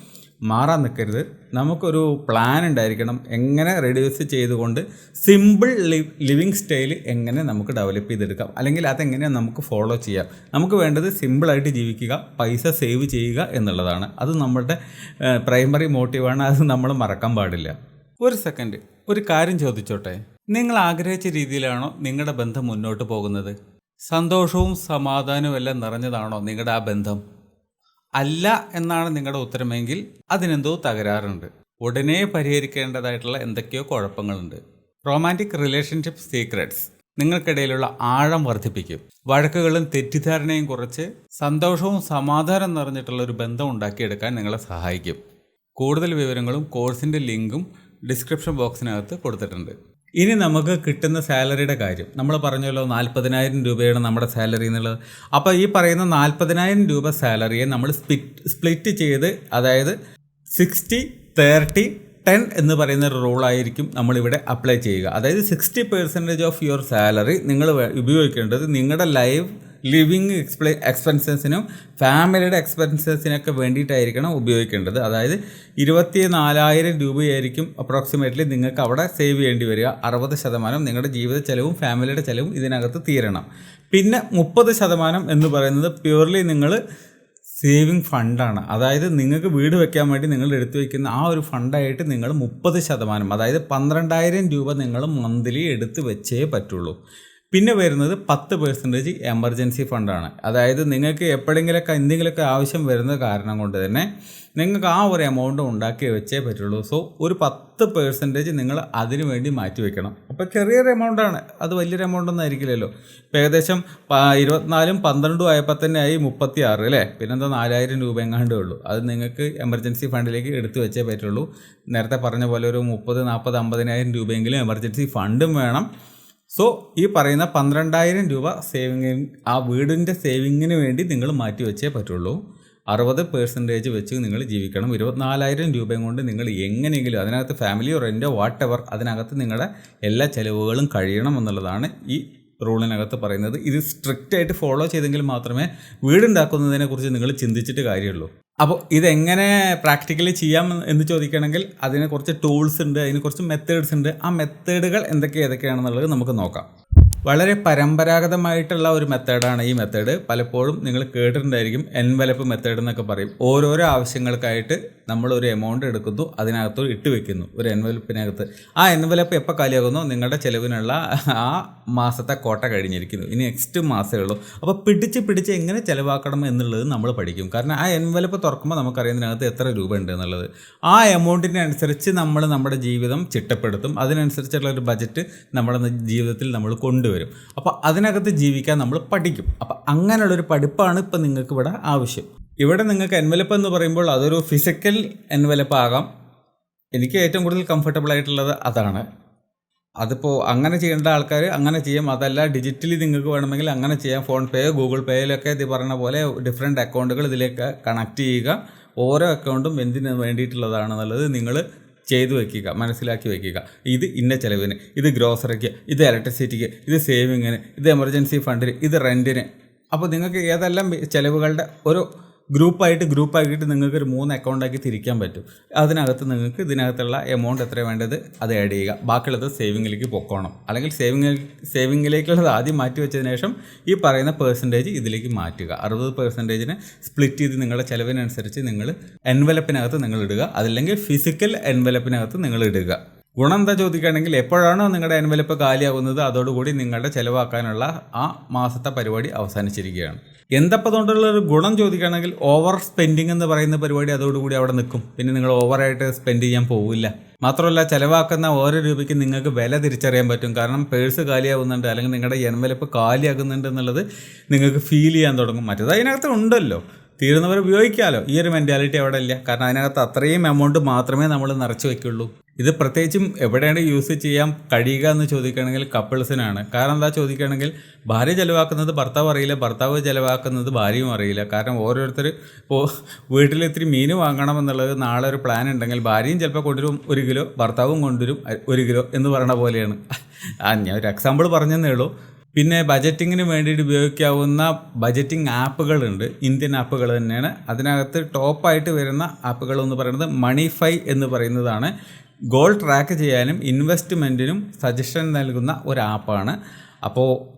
മാറാൻ നിൽക്കരുത് നമുക്കൊരു പ്ലാൻ ഉണ്ടായിരിക്കണം. എങ്ങനെ റെഡ്യൂസ് ചെയ്തുകൊണ്ട് സിമ്പിൾ ലിവിങ് സ്റ്റൈൽ എങ്ങനെ നമുക്ക് ഡെവലപ്പ് ചെയ്തെടുക്കാം. അല്ലെങ്കിൽ അതെങ്ങനെ നമുക്ക് ഫോളോ ചെയ്യാം. നമുക്ക് വേണ്ടത് സിമ്പിളായിട്ട് ജീവിക്കുക പൈസ സേവ് ചെയ്യുക എന്നുള്ളതാണ്. അത് നമ്മളുടെ പ്രൈമറി മോട്ടീവാണ് അത് നമ്മൾ മറക്കാൻ പാടില്ല. ഒരു സെക്കൻഡ് ഒരു കാര്യം ചോദിച്ചോട്ടെ? നിങ്ങൾ ആഗ്രഹിച്ച രീതിയിലാണോ നിങ്ങളുടെ ബന്ധം മുന്നോട്ട് പോകുന്നത്? സന്തോഷവും സമാധാനവും എല്ലാം നിറഞ്ഞതാണോ നിങ്ങളുടെ ആ ബന്ധം? അല്ല എന്നാണ് നിങ്ങളുടെ ഉത്തരമെങ്കിൽ അതിനെന്തോ തകരാറുണ്ട്. ഉടനെ പരിഹരിക്കേണ്ടതായിട്ടുള്ള എന്തൊക്കെയോ കുഴപ്പങ്ങളുണ്ട്. റൊമാന്റിക് റിലേഷൻഷിപ്പ് സീക്രട്സ് നിങ്ങൾക്കിടയിലുള്ള ആഴം വർദ്ധിപ്പിക്കും. വഴക്കുകളും തെറ്റിദ്ധാരണയും കുറച്ച് സന്തോഷവും സമാധാനം നിറഞ്ഞിട്ടുള്ള ഒരു ബന്ധം ഉണ്ടാക്കിയെടുക്കാൻ നിങ്ങളെ സഹായിക്കും. കൂടുതൽ വിവരങ്ങളും കോഴ്സിന്റെ ലിങ്കും ഡിസ്ക്രിപ്ഷൻ ബോക്സിനകത്ത് കൊടുത്തിട്ടുണ്ട്. ഇനി നമുക്ക് കിട്ടുന്ന സാലറിയുടെ കാര്യം. നമ്മൾ പറഞ്ഞല്ലോ നാൽപ്പതിനായിരം രൂപയാണ് നമ്മുടെ സാലറി എന്നുള്ളത്. അപ്പോൾ ഈ പറയുന്ന നാൽപ്പതിനായിരം രൂപ സാലറിയെ നമ്മൾ സ്പ്ലിറ്റ് സ്പ്ലിറ്റ് ചെയ്ത് അതായത് സിക്സ്റ്റി തേർട്ടി ടെൻ എന്ന് പറയുന്ന ഒരു റൂളായിരിക്കും നമ്മളിവിടെ അപ്ലൈ ചെയ്യുക. അതായത് sixty percentage of your salary നിങ്ങൾ ഉപയോഗിക്കേണ്ടത് നിങ്ങളുടെ ലൈഫ് ലിവിങ് എക്സ്പ്ലെ എക്സ്പെൻസസിനും ഫാമിലിയുടെ എക്സ്പെൻസസിനൊക്കെ വേണ്ടിയിട്ടായിരിക്കണം ഉപയോഗിക്കേണ്ടത്. അതായത് ഇരുപത്തി നാലായിരം രൂപയായിരിക്കും അപ്രോക്സിമേറ്റ്ലി നിങ്ങൾക്ക് അവിടെ സേവ് ചെയ്യേണ്ടി വരിക. അറുപത് ശതമാനം നിങ്ങളുടെ ജീവിത ചെലവും ഫാമിലിയുടെ ചെലവും ഇതിനകത്ത് തീരണം. പിന്നെ മുപ്പത് ശതമാനം എന്ന് പറയുന്നത് പ്യുവർലി നിങ്ങൾ സേവിങ് ഫണ്ടാണ് അതായത് നിങ്ങൾക്ക് വീട് വെക്കാൻ വേണ്ടി നിങ്ങൾ എടുത്തു വയ്ക്കുന്ന ആ ഒരു ഫണ്ടായിട്ട് നിങ്ങൾ മുപ്പത് ശതമാനം അതായത് പന്ത്രണ്ടായിരം രൂപ നിങ്ങൾ മന്ത്ലി എടുത്ത് വെച്ചേ പറ്റുള്ളൂ. പിന്നെ വരുന്നത് പത്ത് പെർസെന്റേജ് എമർജൻസി ഫണ്ടാണ് അതായത് നിങ്ങൾക്ക് എപ്പോഴെങ്കിലൊക്കെ എന്തെങ്കിലുമൊക്കെ ആവശ്യം വരുന്ന കാരണം കൊണ്ട് തന്നെ നിങ്ങൾക്ക് ആ ഒരു എമൗണ്ട് ഉണ്ടാക്കി വെച്ചേ പറ്റുള്ളൂ. സോ ഒരു പത്ത് പെർസെന്റേജ് നിങ്ങൾ അതിനു വേണ്ടി മാറ്റി വെക്കണം. അപ്പോൾ ചെറിയൊരു എമൗണ്ടാണ് അത് വലിയൊരു എമൗണ്ട് ഒന്നും ആയിരിക്കില്ലല്ലോ. ഇപ്പോൾ ഏകദേശം ഇരുപത്തിനാലും പന്ത്രണ്ടും ആയപ്പോൾ തന്നെ ആയി മുപ്പത്തി ആറ് അല്ലേ? പിന്നെന്താ നാലായിരം രൂപ എങ്ങാണ്ടേ ഉള്ളൂ. അത് നിങ്ങൾക്ക് എമർജൻസി ഫണ്ടിലേക്ക് എടുത്തു വെച്ചേ പറ്റുള്ളൂ. നേരത്തെ പറഞ്ഞ പോലെ ഒരു മുപ്പത് നാൽപ്പത് അമ്പതിനായിരം രൂപയെങ്കിലും എമർജൻസി ഫണ്ടും വേണം. സോ ഈ പറയുന്ന പന്ത്രണ്ടായിരം രൂപ സേവിങ് ആ വീടിന്റെ സേവിങ്ങിന് വേണ്ടി നിങ്ങൾ മാറ്റി വെച്ചേ പറ്റുള്ളൂ. അറുപത് പേഴ്സന്റേജ് വെച്ച് നിങ്ങൾ ജീവിക്കണം. ഇരുപത്തിനാലായിരം രൂപയും കൊണ്ട് നിങ്ങൾ എങ്ങനെയെങ്കിലും അതിനകത്ത് ഫാമിലിയോ റെന്റോ വാട്ട് എവർ അതിനകത്ത് നിങ്ങളുടെ എല്ലാ ചിലവുകളും കഴിയണം എന്നുള്ളതാണ് ഈ റൂളിനകത്ത് പറയുന്നത്. ഇത് സ്ട്രിക്റ്റ് ആയിട്ട് ഫോളോ ചെയ്തെങ്കിൽ മാത്രമേ വീടുണ്ടാക്കുന്നതിനെക്കുറിച്ച് നിങ്ങൾ ചിന്തിച്ചിട്ട് കാര്യമുള്ളൂ. അപ്പോൾ ഇതെങ്ങനെ പ്രാക്ടിക്കലി ചെയ്യാം എന്ന് ചോദിക്കണമെങ്കിൽ അതിന് കുറച്ച് ടൂൾസ് ഉണ്ട് അതിന് കുറച്ച് മെത്തേഡ്സ് ഉണ്ട്. ആ മെത്തേഡുകൾ എന്തൊക്കെ ഏതൊക്കെയാണെന്നുള്ളത് നമുക്ക് നോക്കാം. വളരെ പരമ്പരാഗതമായിട്ടുള്ള ഒരു മെത്തേഡാണ് ഈ മെത്തേഡ്. പലപ്പോഴും നിങ്ങൾ കേട്ടിട്ടുണ്ടായിരിക്കും എൻവലപ്പ് മെത്തേഡ് എന്നൊക്കെ പറയും. ഓരോരോ ആവശ്യങ്ങൾക്കായിട്ട് നമ്മൾ ഒരു എമൗണ്ട് എടുക്കുന്നു അതിനകത്ത് ഇട്ട് വെക്കുന്നു ഒരു എൻവലപ്പിനകത്ത് ആ എൻവലപ്പ് എപ്പോൾ കാലിയാകുന്നു നിങ്ങളുടെ ചിലവിനുള്ള ആ മാസത്തെ കോട്ട കഴിഞ്ഞിരിക്കുന്നു. ഇനി നെക്സ്റ്റ് മാസമേ ഉള്ളൂ. അപ്പോൾ പിടിച്ച് പിടിച്ച് എങ്ങനെ ചിലവാക്കണം എന്നുള്ളത് നമ്മൾ പഠിക്കും. കാരണം ആ എൻവലപ്പ് തുറക്കുമ്പോൾ നമുക്കറിയാം ഇതിനകത്ത് എത്ര രൂപ ഉണ്ട് എന്നുള്ളത്. ആ എമൗണ്ടിനനുസരിച്ച് നമ്മൾ നമ്മുടെ ജീവിതം ചിട്ടപ്പെടുത്തും. അതിനനുസരിച്ചുള്ള ഒരു ബജറ്റ് നമ്മുടെ ജീവിതത്തിൽ നമ്മൾ കൊണ്ടുവരും. അപ്പോൾ അതിനകത്ത് ജീവിക്കാൻ നമ്മൾ പഠിക്കും. അപ്പോൾ അങ്ങനെയുള്ളൊരു പഠിപ്പാണ് ഇപ്പം നിങ്ങൾക്ക് ഇവിടെ ആവശ്യം. ഇവിടെ നിങ്ങൾക്ക് എൻവലപ്പ് എന്ന് പറയുമ്പോൾ അതൊരു ഫിസിക്കൽ എൻവലപ്പ് ആകാം. എനിക്ക് ഏറ്റവും കൂടുതൽ കംഫർട്ടബിൾ ആയിട്ടുള്ളത് അതാണ്. അതിപ്പോൾ അങ്ങനെ ചെയ്യേണ്ട ആൾക്കാർ അങ്ങനെ ചെയ്യാം. അതല്ല ഡിജിറ്റലി നിങ്ങൾക്ക് വേണമെങ്കിൽ അങ്ങനെ ചെയ്യാം. ഫോൺ പേ ഗൂഗിൾ പേയിലൊക്കെ ഇത് പറയുന്ന പോലെ ഡിഫറെന്റ് അക്കൗണ്ടുകൾ ഇതിലേക്ക് കണക്ട് ചെയ്യുക. ഓരോ അക്കൗണ്ടും എന്തിനു വേണ്ടിയിട്ടുള്ളതാണെന്നുള്ളത് നിങ്ങൾ ചെയ്തു വയ്ക്കുക മനസ്സിലാക്കി വയ്ക്കുക. ഇത് ഇന്ന ചിലവിന് ഇത് ഗ്രോസറിക്ക് ഇത് ഇലക്ട്രിസിറ്റിക്ക് ഇത് സേവിങ്ങിന് ഇത് എമർജൻസി ഫണ്ടിന് ഇത് റെന്റിന് അപ്പോൾ നിങ്ങൾക്ക് ഏതെല്ലാം ചിലവുകളുടെ ഒരു ഗ്രൂപ്പായിട്ട് ഗ്രൂപ്പാക്കിയിട്ട് നിങ്ങൾക്ക് ഒരു മൂന്ന് അക്കൗണ്ടാക്കി തിരിക്കാൻ പറ്റും. അതിനകത്ത് നിങ്ങൾക്ക് ഇതിനകത്തുള്ള എമൗണ്ട് എത്ര വേണ്ടത് അത് ആഡ് ചെയ്യുക. ബാക്കിയുള്ളത് സേവിങ്ങിലേക്ക് പൊക്കോണം. അല്ലെങ്കിൽ സേവിങ് സേവിങ്ങിലേക്കുള്ളത് ആദ്യം മാറ്റി വെച്ചതിന് ശേഷം ഈ പറയുന്ന പെർസെന്റേജ് ഇതിലേക്ക് മാറ്റുക. അറുപത് പെർസെന്റേജിന് സ്പ്ലിറ്റ് ചെയ്ത് നിങ്ങളുടെ ചിലവിനനുസരിച്ച് നിങ്ങൾ എൻവലപ്പിനകത്ത് നിങ്ങൾ ഇടുക. അതല്ലെങ്കിൽ ഫിസിക്കൽ എൻവലപ്പിനകത്ത് നിങ്ങൾ ഇടുക. ഗുണം എന്താ ചോദിക്കുകയാണെങ്കിൽ എപ്പോഴാണോ നിങ്ങളുടെ എൻവലപ്പ് കാലിയാകുന്നത് അതോടുകൂടി നിങ്ങളുടെ ചിലവാക്കാനുള്ള ആ മാസത്തെ പരിപാടി അവസാനിച്ചിരിക്കുകയാണ്. എന്തപ്പോൾ അതുകൊണ്ടുള്ള ഒരു ഗുണം ചോദിക്കുകയാണെങ്കിൽ ഓവർ സ്പെൻഡിങ് എന്ന് പറയുന്ന പരിപാടി അതോടുകൂടി അവിടെ നിൽക്കും. പിന്നെ നിങ്ങൾ ഓവറായിട്ട് സ്പെൻഡ് ചെയ്യാൻ പോവില്ല. മാത്രമല്ല ചിലവാക്കുന്ന ഓരോ രൂപയ്ക്ക് നിങ്ങൾക്ക് വില തിരിച്ചറിയാൻ പറ്റും. കാരണം പേഴ്സ് കാലിയാകുന്നുണ്ട് അല്ലെങ്കിൽ നിങ്ങളുടെ എൻവലപ്പ് കാലിയാകുന്നുണ്ട് എന്നുള്ളത് നിങ്ങൾക്ക് ഫീൽ ചെയ്യാൻ തുടങ്ങും. മറ്റേത് അതിനകത്ത് ഉണ്ടല്ലോ. തീരുന്നവർ ഉപയോഗിക്കാമല്ലോ ഈ ഒരു മെന്റാലിറ്റി അവിടെ ഇല്ല. കാരണം അതിനകത്ത് അത്രയും എമൗണ്ട് മാത്രമേ നമ്മൾ നിറച്ച് വെക്കുള്ളൂ. ഇത് പ്രത്യേകിച്ചും എവിടെയാണ് യൂസ് ചെയ്യാൻ കഴിയുക എന്ന് ചോദിക്കുകയാണെങ്കിൽ കപ്പിൾസിനാണ് കാരണം എന്താ ചോദിക്കുകയാണെങ്കിൽ ഭാര്യ ചിലവാക്കുന്നത് ഭർത്താവ് അറിയില്ല ഭർത്താവ് ചിലവാക്കുന്നത് ഭാര്യയും അറിയില്ല. കാരണം ഓരോരുത്തർ ഇപ്പോൾ വീട്ടിൽ ഇത്തിരി മീൻ വാങ്ങണം എന്നുള്ളത് നാളെ ഒരു പ്ലാൻ ഉണ്ടെങ്കിൽ ഭാര്യയും ചിലപ്പോൾ കൊണ്ടുവരും ഒരു കിലോ ഭർത്താവും കൊണ്ടുവരും ഒരു കിലോ എന്ന് പറയണ പോലെയാണ്. ആ ഞാൻ ഒരു എക്സാമ്പിൾ പറഞ്ഞതേ ഉള്ളൂ. പിന്നെ ബജറ്റിങ്ങിന് വേണ്ടിയിട്ട് ഉപയോഗിക്കാവുന്ന ബജറ്റിംഗ് ആപ്പുകളുണ്ട്. ഇന്ത്യൻ ആപ്പുകൾ തന്നെയാണ്. അതിനകത്ത് ടോപ്പായിട്ട് വരുന്ന ആപ്പുകൾ എന്ന് പറയുന്നത് മണിഫൈ എന്ന് പറയുന്നതാണ്. ഗോൾ ട്രാക്ക് ചെയ്യാനും ഇൻവെസ്റ്റ്മെന്റിനും സജഷൻ നൽകുന്ന ഒരു ആപ്പാണ്. അപ്പോൾ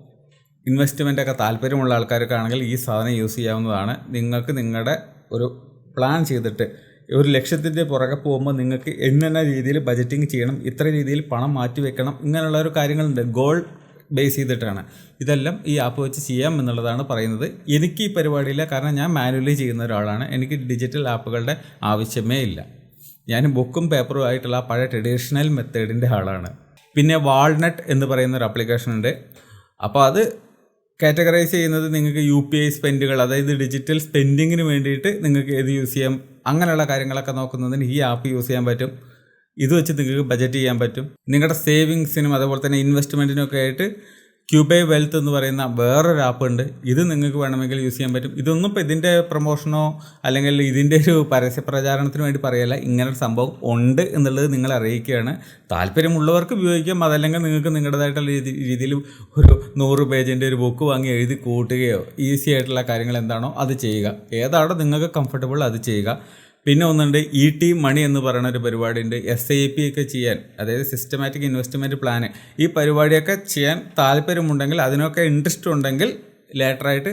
ഇൻവെസ്റ്റ്മെന്റ് ഒക്കെ താല്പര്യമുള്ള ആൾക്കാർക്കാണെങ്കിൽ ഈ സാധനം യൂസ് ചെയ്യാവുന്നതാണ്. നിങ്ങൾക്ക് നിങ്ങളുടെ ഒരു പ്ലാൻ ചെയ്തിട്ട് ഒരു ലക്ഷ്യത്തിന്റെ പുറകെ പോകുമ്പോൾ നിങ്ങൾക്ക് എന്നെ രീതിയിൽ ബജറ്റിംഗ് ചെയ്യണം ഇത്ര രീതിയിൽ പണം മാറ്റി വെക്കണം ഇങ്ങനെയുള്ള ഒരു കാര്യങ്ങളുണ്ട്. ഗോൾ ബേസ് ചെയ്തിട്ടാണ്. ഇതെല്ലാം ഈ ആപ്പ് വെച്ച് ചെയ്യാം എന്നുള്ളതാണ് പറയുന്നത്. എനിക്ക് ഈ പരിപാടിയില്ല. കാരണം ഞാൻ മാനുവലി ചെയ്യുന്ന ഒരാളാണ്. എനിക്ക് ഡിജിറ്റൽ ആപ്പുകളുടെ ആവശ്യമേ ഇല്ല. ഞാൻ ബുക്കും പേപ്പറും ആയിട്ടുള്ള പഴയ ട്രഡീഷണൽ മെത്തേഡിന്റെ ആളാണ്. പിന്നെ വാൾനട്ട് എന്ന് പറയുന്ന ഒരു ആപ്ലിക്കേഷൻ ഉണ്ട്. അപ്പോൾ അത് കാറ്റഗറൈസ് ചെയ്യുന്നത് നിങ്ങൾക്ക് യു പി ഐ സ്പെൻഡുകൾ അതായത് ഡിജിറ്റൽ സ്പെൻഡിങ്ങിന് വേണ്ടിയിട്ട് നിങ്ങൾക്ക് ഏത് യൂസ് ചെയ്യാം അങ്ങനെയുള്ള കാര്യങ്ങളൊക്കെ നോക്കുന്നതിന് ഈ ആപ്പ് യൂസ് ചെയ്യാൻ പറ്റും. ഇത് വെച്ച് നിങ്ങൾക്ക് ബജറ്റ് ചെയ്യാൻ പറ്റും. നിങ്ങളുടെ സേവിങ്സിനും അതുപോലെ തന്നെ ഇൻവെസ്റ്റ്മെന്റിനും ഒക്കെ ആയിട്ട് ക്യൂബൈ വെൽത്ത് എന്ന് പറയുന്ന വേറൊരു ആപ്പ് ഉണ്ട്. ഇത് നിങ്ങൾക്ക് വേണമെങ്കിൽ യൂസ് ചെയ്യാൻ പറ്റും. ഇതൊന്നും ഇപ്പോൾ ഇതിന്റെ പ്രൊമോഷനോ അല്ലെങ്കിൽ ഇതിന്റെ ഒരു പരസ്യ പ്രചാരണത്തിന് വേണ്ടി പറയല്ല. ഇങ്ങനെ ഒരു സംഭവം ഉണ്ട് എന്നുള്ളത് നിങ്ങൾ അറിയിക്കുകയാണ്. താല്പര്യമുള്ളവർക്ക് ഉപയോഗിക്കാം. അതല്ലെങ്കിൽ നിങ്ങൾക്ക് നിങ്ങളുടേതായിട്ടുള്ള രീതി രീതിയിൽ ഒരു നൂറ് പേജിന്റെ ഒരു ബുക്ക് വാങ്ങി എഴുതി കൂട്ടുകയോ ഈസി ആയിട്ടുള്ള കാര്യങ്ങൾ എന്താണോ അത് ചെയ്യുക. ഏതാണോ നിങ്ങൾക്ക് കംഫർട്ടബിൾ അത് ചെയ്യുക. പിന്നെ ഒന്നുണ്ട് ഇ ടി മണി എന്ന് പറയുന്ന ഒരു പരിപാടിയുണ്ട്. എസ് ഐ പി ഒക്കെ ചെയ്യാൻ അതായത് സിസ്റ്റമാറ്റിക് ഇൻവെസ്റ്റ്മെന്റ് പ്ലാന് ഈ പരിപാടിയൊക്കെ ചെയ്യാൻ താല്പര്യമുണ്ടെങ്കിൽ അതിനൊക്കെ ഇൻട്രസ്റ്റ് ഉണ്ടെങ്കിൽ ലേറ്ററായിട്ട്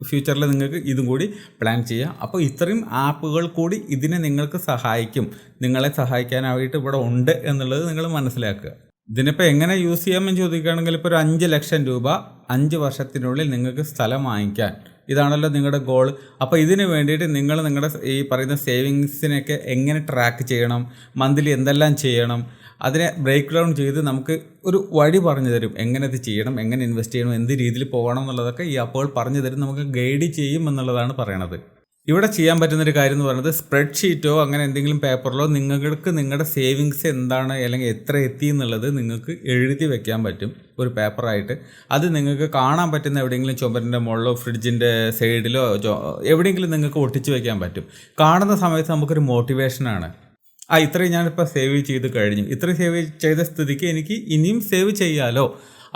ഫ്യൂച്ചറിൽ നിങ്ങൾക്ക് ഇതും കൂടി പ്ലാൻ ചെയ്യാം. അപ്പോൾ ഇത്രയും ആപ്പുകൾ കൂടി ഇതിനെ നിങ്ങൾക്ക് സഹായിക്കും. നിങ്ങളെ സഹായിക്കാനായിട്ട് ഇവിടെ ഉണ്ട് എന്നുള്ളത് നിങ്ങൾ മനസ്സിലാക്കുക. ഇതിനിപ്പോൾ എങ്ങനെ യൂസ് ചെയ്യാമെന്ന് ചോദിക്കുകയാണെങ്കിൽ ഇപ്പോൾ ഒരു അഞ്ച് ലക്ഷം രൂപ അഞ്ച് വർഷത്തിനുള്ളിൽ നിങ്ങൾക്ക് സ്ഥലം വാങ്ങിക്കാൻ. ഇതാണല്ലോ നിങ്ങളുടെ ഗോൾ അപ്പോൾ ഇതിന് വേണ്ടിയിട്ട് നിങ്ങൾ നിങ്ങളുടെ ഈ പറയുന്ന സേവിങ്സിനെയൊക്കെ എങ്ങനെ ട്രാക്ക് ചെയ്യണം? മന്ത്ലി എന്തെല്ലാം ചെയ്യണം? അതിനെ ബ്രേക്ക് ഡൗൺ ചെയ്ത് നമുക്ക് ഒരു വഴി പറഞ്ഞു തരും. എങ്ങനെ ഇത് ചെയ്യണം? എങ്ങനെ ഇൻവെസ്റ്റ് ചെയ്യണം? എന്ത് രീതിയിൽ പോകണം എന്നുള്ളതൊക്കെ ഈ അപ്പോൾ പറഞ്ഞു തരും. നമുക്ക് ഗൈഡ് ചെയ്യും എന്നുള്ളതാണ് പറയണത്. ഇവിടെ ചെയ്യാൻ പറ്റുന്ന ഒരു കാര്യം എന്ന് പറയുന്നത് സ്പ്രെഡ് ഷീറ്റോ അങ്ങനെ എന്തെങ്കിലും പേപ്പറിലോ നിങ്ങൾക്ക് നിങ്ങളുടെ സേവിങ്സ് എന്താണ് അല്ലെങ്കിൽ എത്ര എത്തി എന്നുള്ളത് നിങ്ങൾക്ക് എഴുതി വെക്കാൻ പറ്റും ഒരു പേപ്പറായിട്ട് അത് നിങ്ങൾക്ക് കാണാൻ പറ്റുന്ന എവിടെയെങ്കിലും ചുമരിന്റെ മുകളിലോ ഫ്രിഡ്ജിന്റെ സൈഡിലോ എവിടെയെങ്കിലും നിങ്ങൾക്ക് ഒട്ടിച്ച് വെക്കാൻ പറ്റും. കാണുന്ന സമയത്ത് നമുക്കൊരു മോട്ടിവേഷനാണ് ആ ഇത്രയും ഞാനിപ്പോൾ സേവ് ചെയ്ത് കഴിഞ്ഞു. ഇത്രയും സേവ് ചെയ്ത സ്ഥിതിക്ക് എനിക്ക് ഇനിയും സേവ് ചെയ്യാലോ?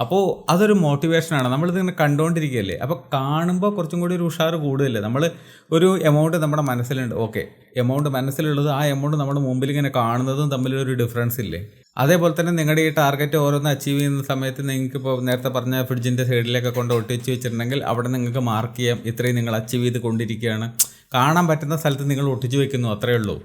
അപ്പോൾ അതൊരു മോട്ടിവേഷനാണ് നമ്മളിതിങ്ങനെ കണ്ടുകൊണ്ടിരിക്കുകയല്ലേ അപ്പോൾ കാണുമ്പോൾ കുറച്ചും കൂടി ഒരു ഉഷാറ് കൂടുതലല്ലേ നമ്മൾ ഒരു എമൗണ്ട് നമ്മുടെ മനസ്സിലുണ്ട്. ഓക്കെ എമൗണ്ട് മനസ്സിലുള്ളത് ആ എമൗണ്ട് നമ്മുടെ മുമ്പിൽ ഇങ്ങനെ കാണുന്നതും തമ്മിലൊരു ഡിഫറൻസ് ഇല്ലേ? അതേപോലെ തന്നെ നിങ്ങളുടെ ഈ ടാർഗറ്റ് ഓരോന്ന് അച്ചീവ് ചെയ്യുന്ന സമയത്ത് നിങ്ങൾക്ക് ഇപ്പോൾ നേരത്തെ പറഞ്ഞ ഫ്രിഡ്ജിന്റെ സൈഡിലൊക്കെ കൊണ്ട് ഒട്ടിച്ച് വെച്ചിട്ടുണ്ടെങ്കിൽ അവിടെ നിങ്ങൾക്ക് മാർക്ക് ചെയ്യാം. ഇത്രയും നിങ്ങൾ അച്ചീവ് ചെയ്ത് കൊണ്ടിരിക്കുകയാണ്. കാണാൻ പറ്റുന്ന സ്ഥലത്ത് നിങ്ങൾ ഒട്ടിച്ച് വെക്കുന്നു അത്രയേ ഉള്ളൂ.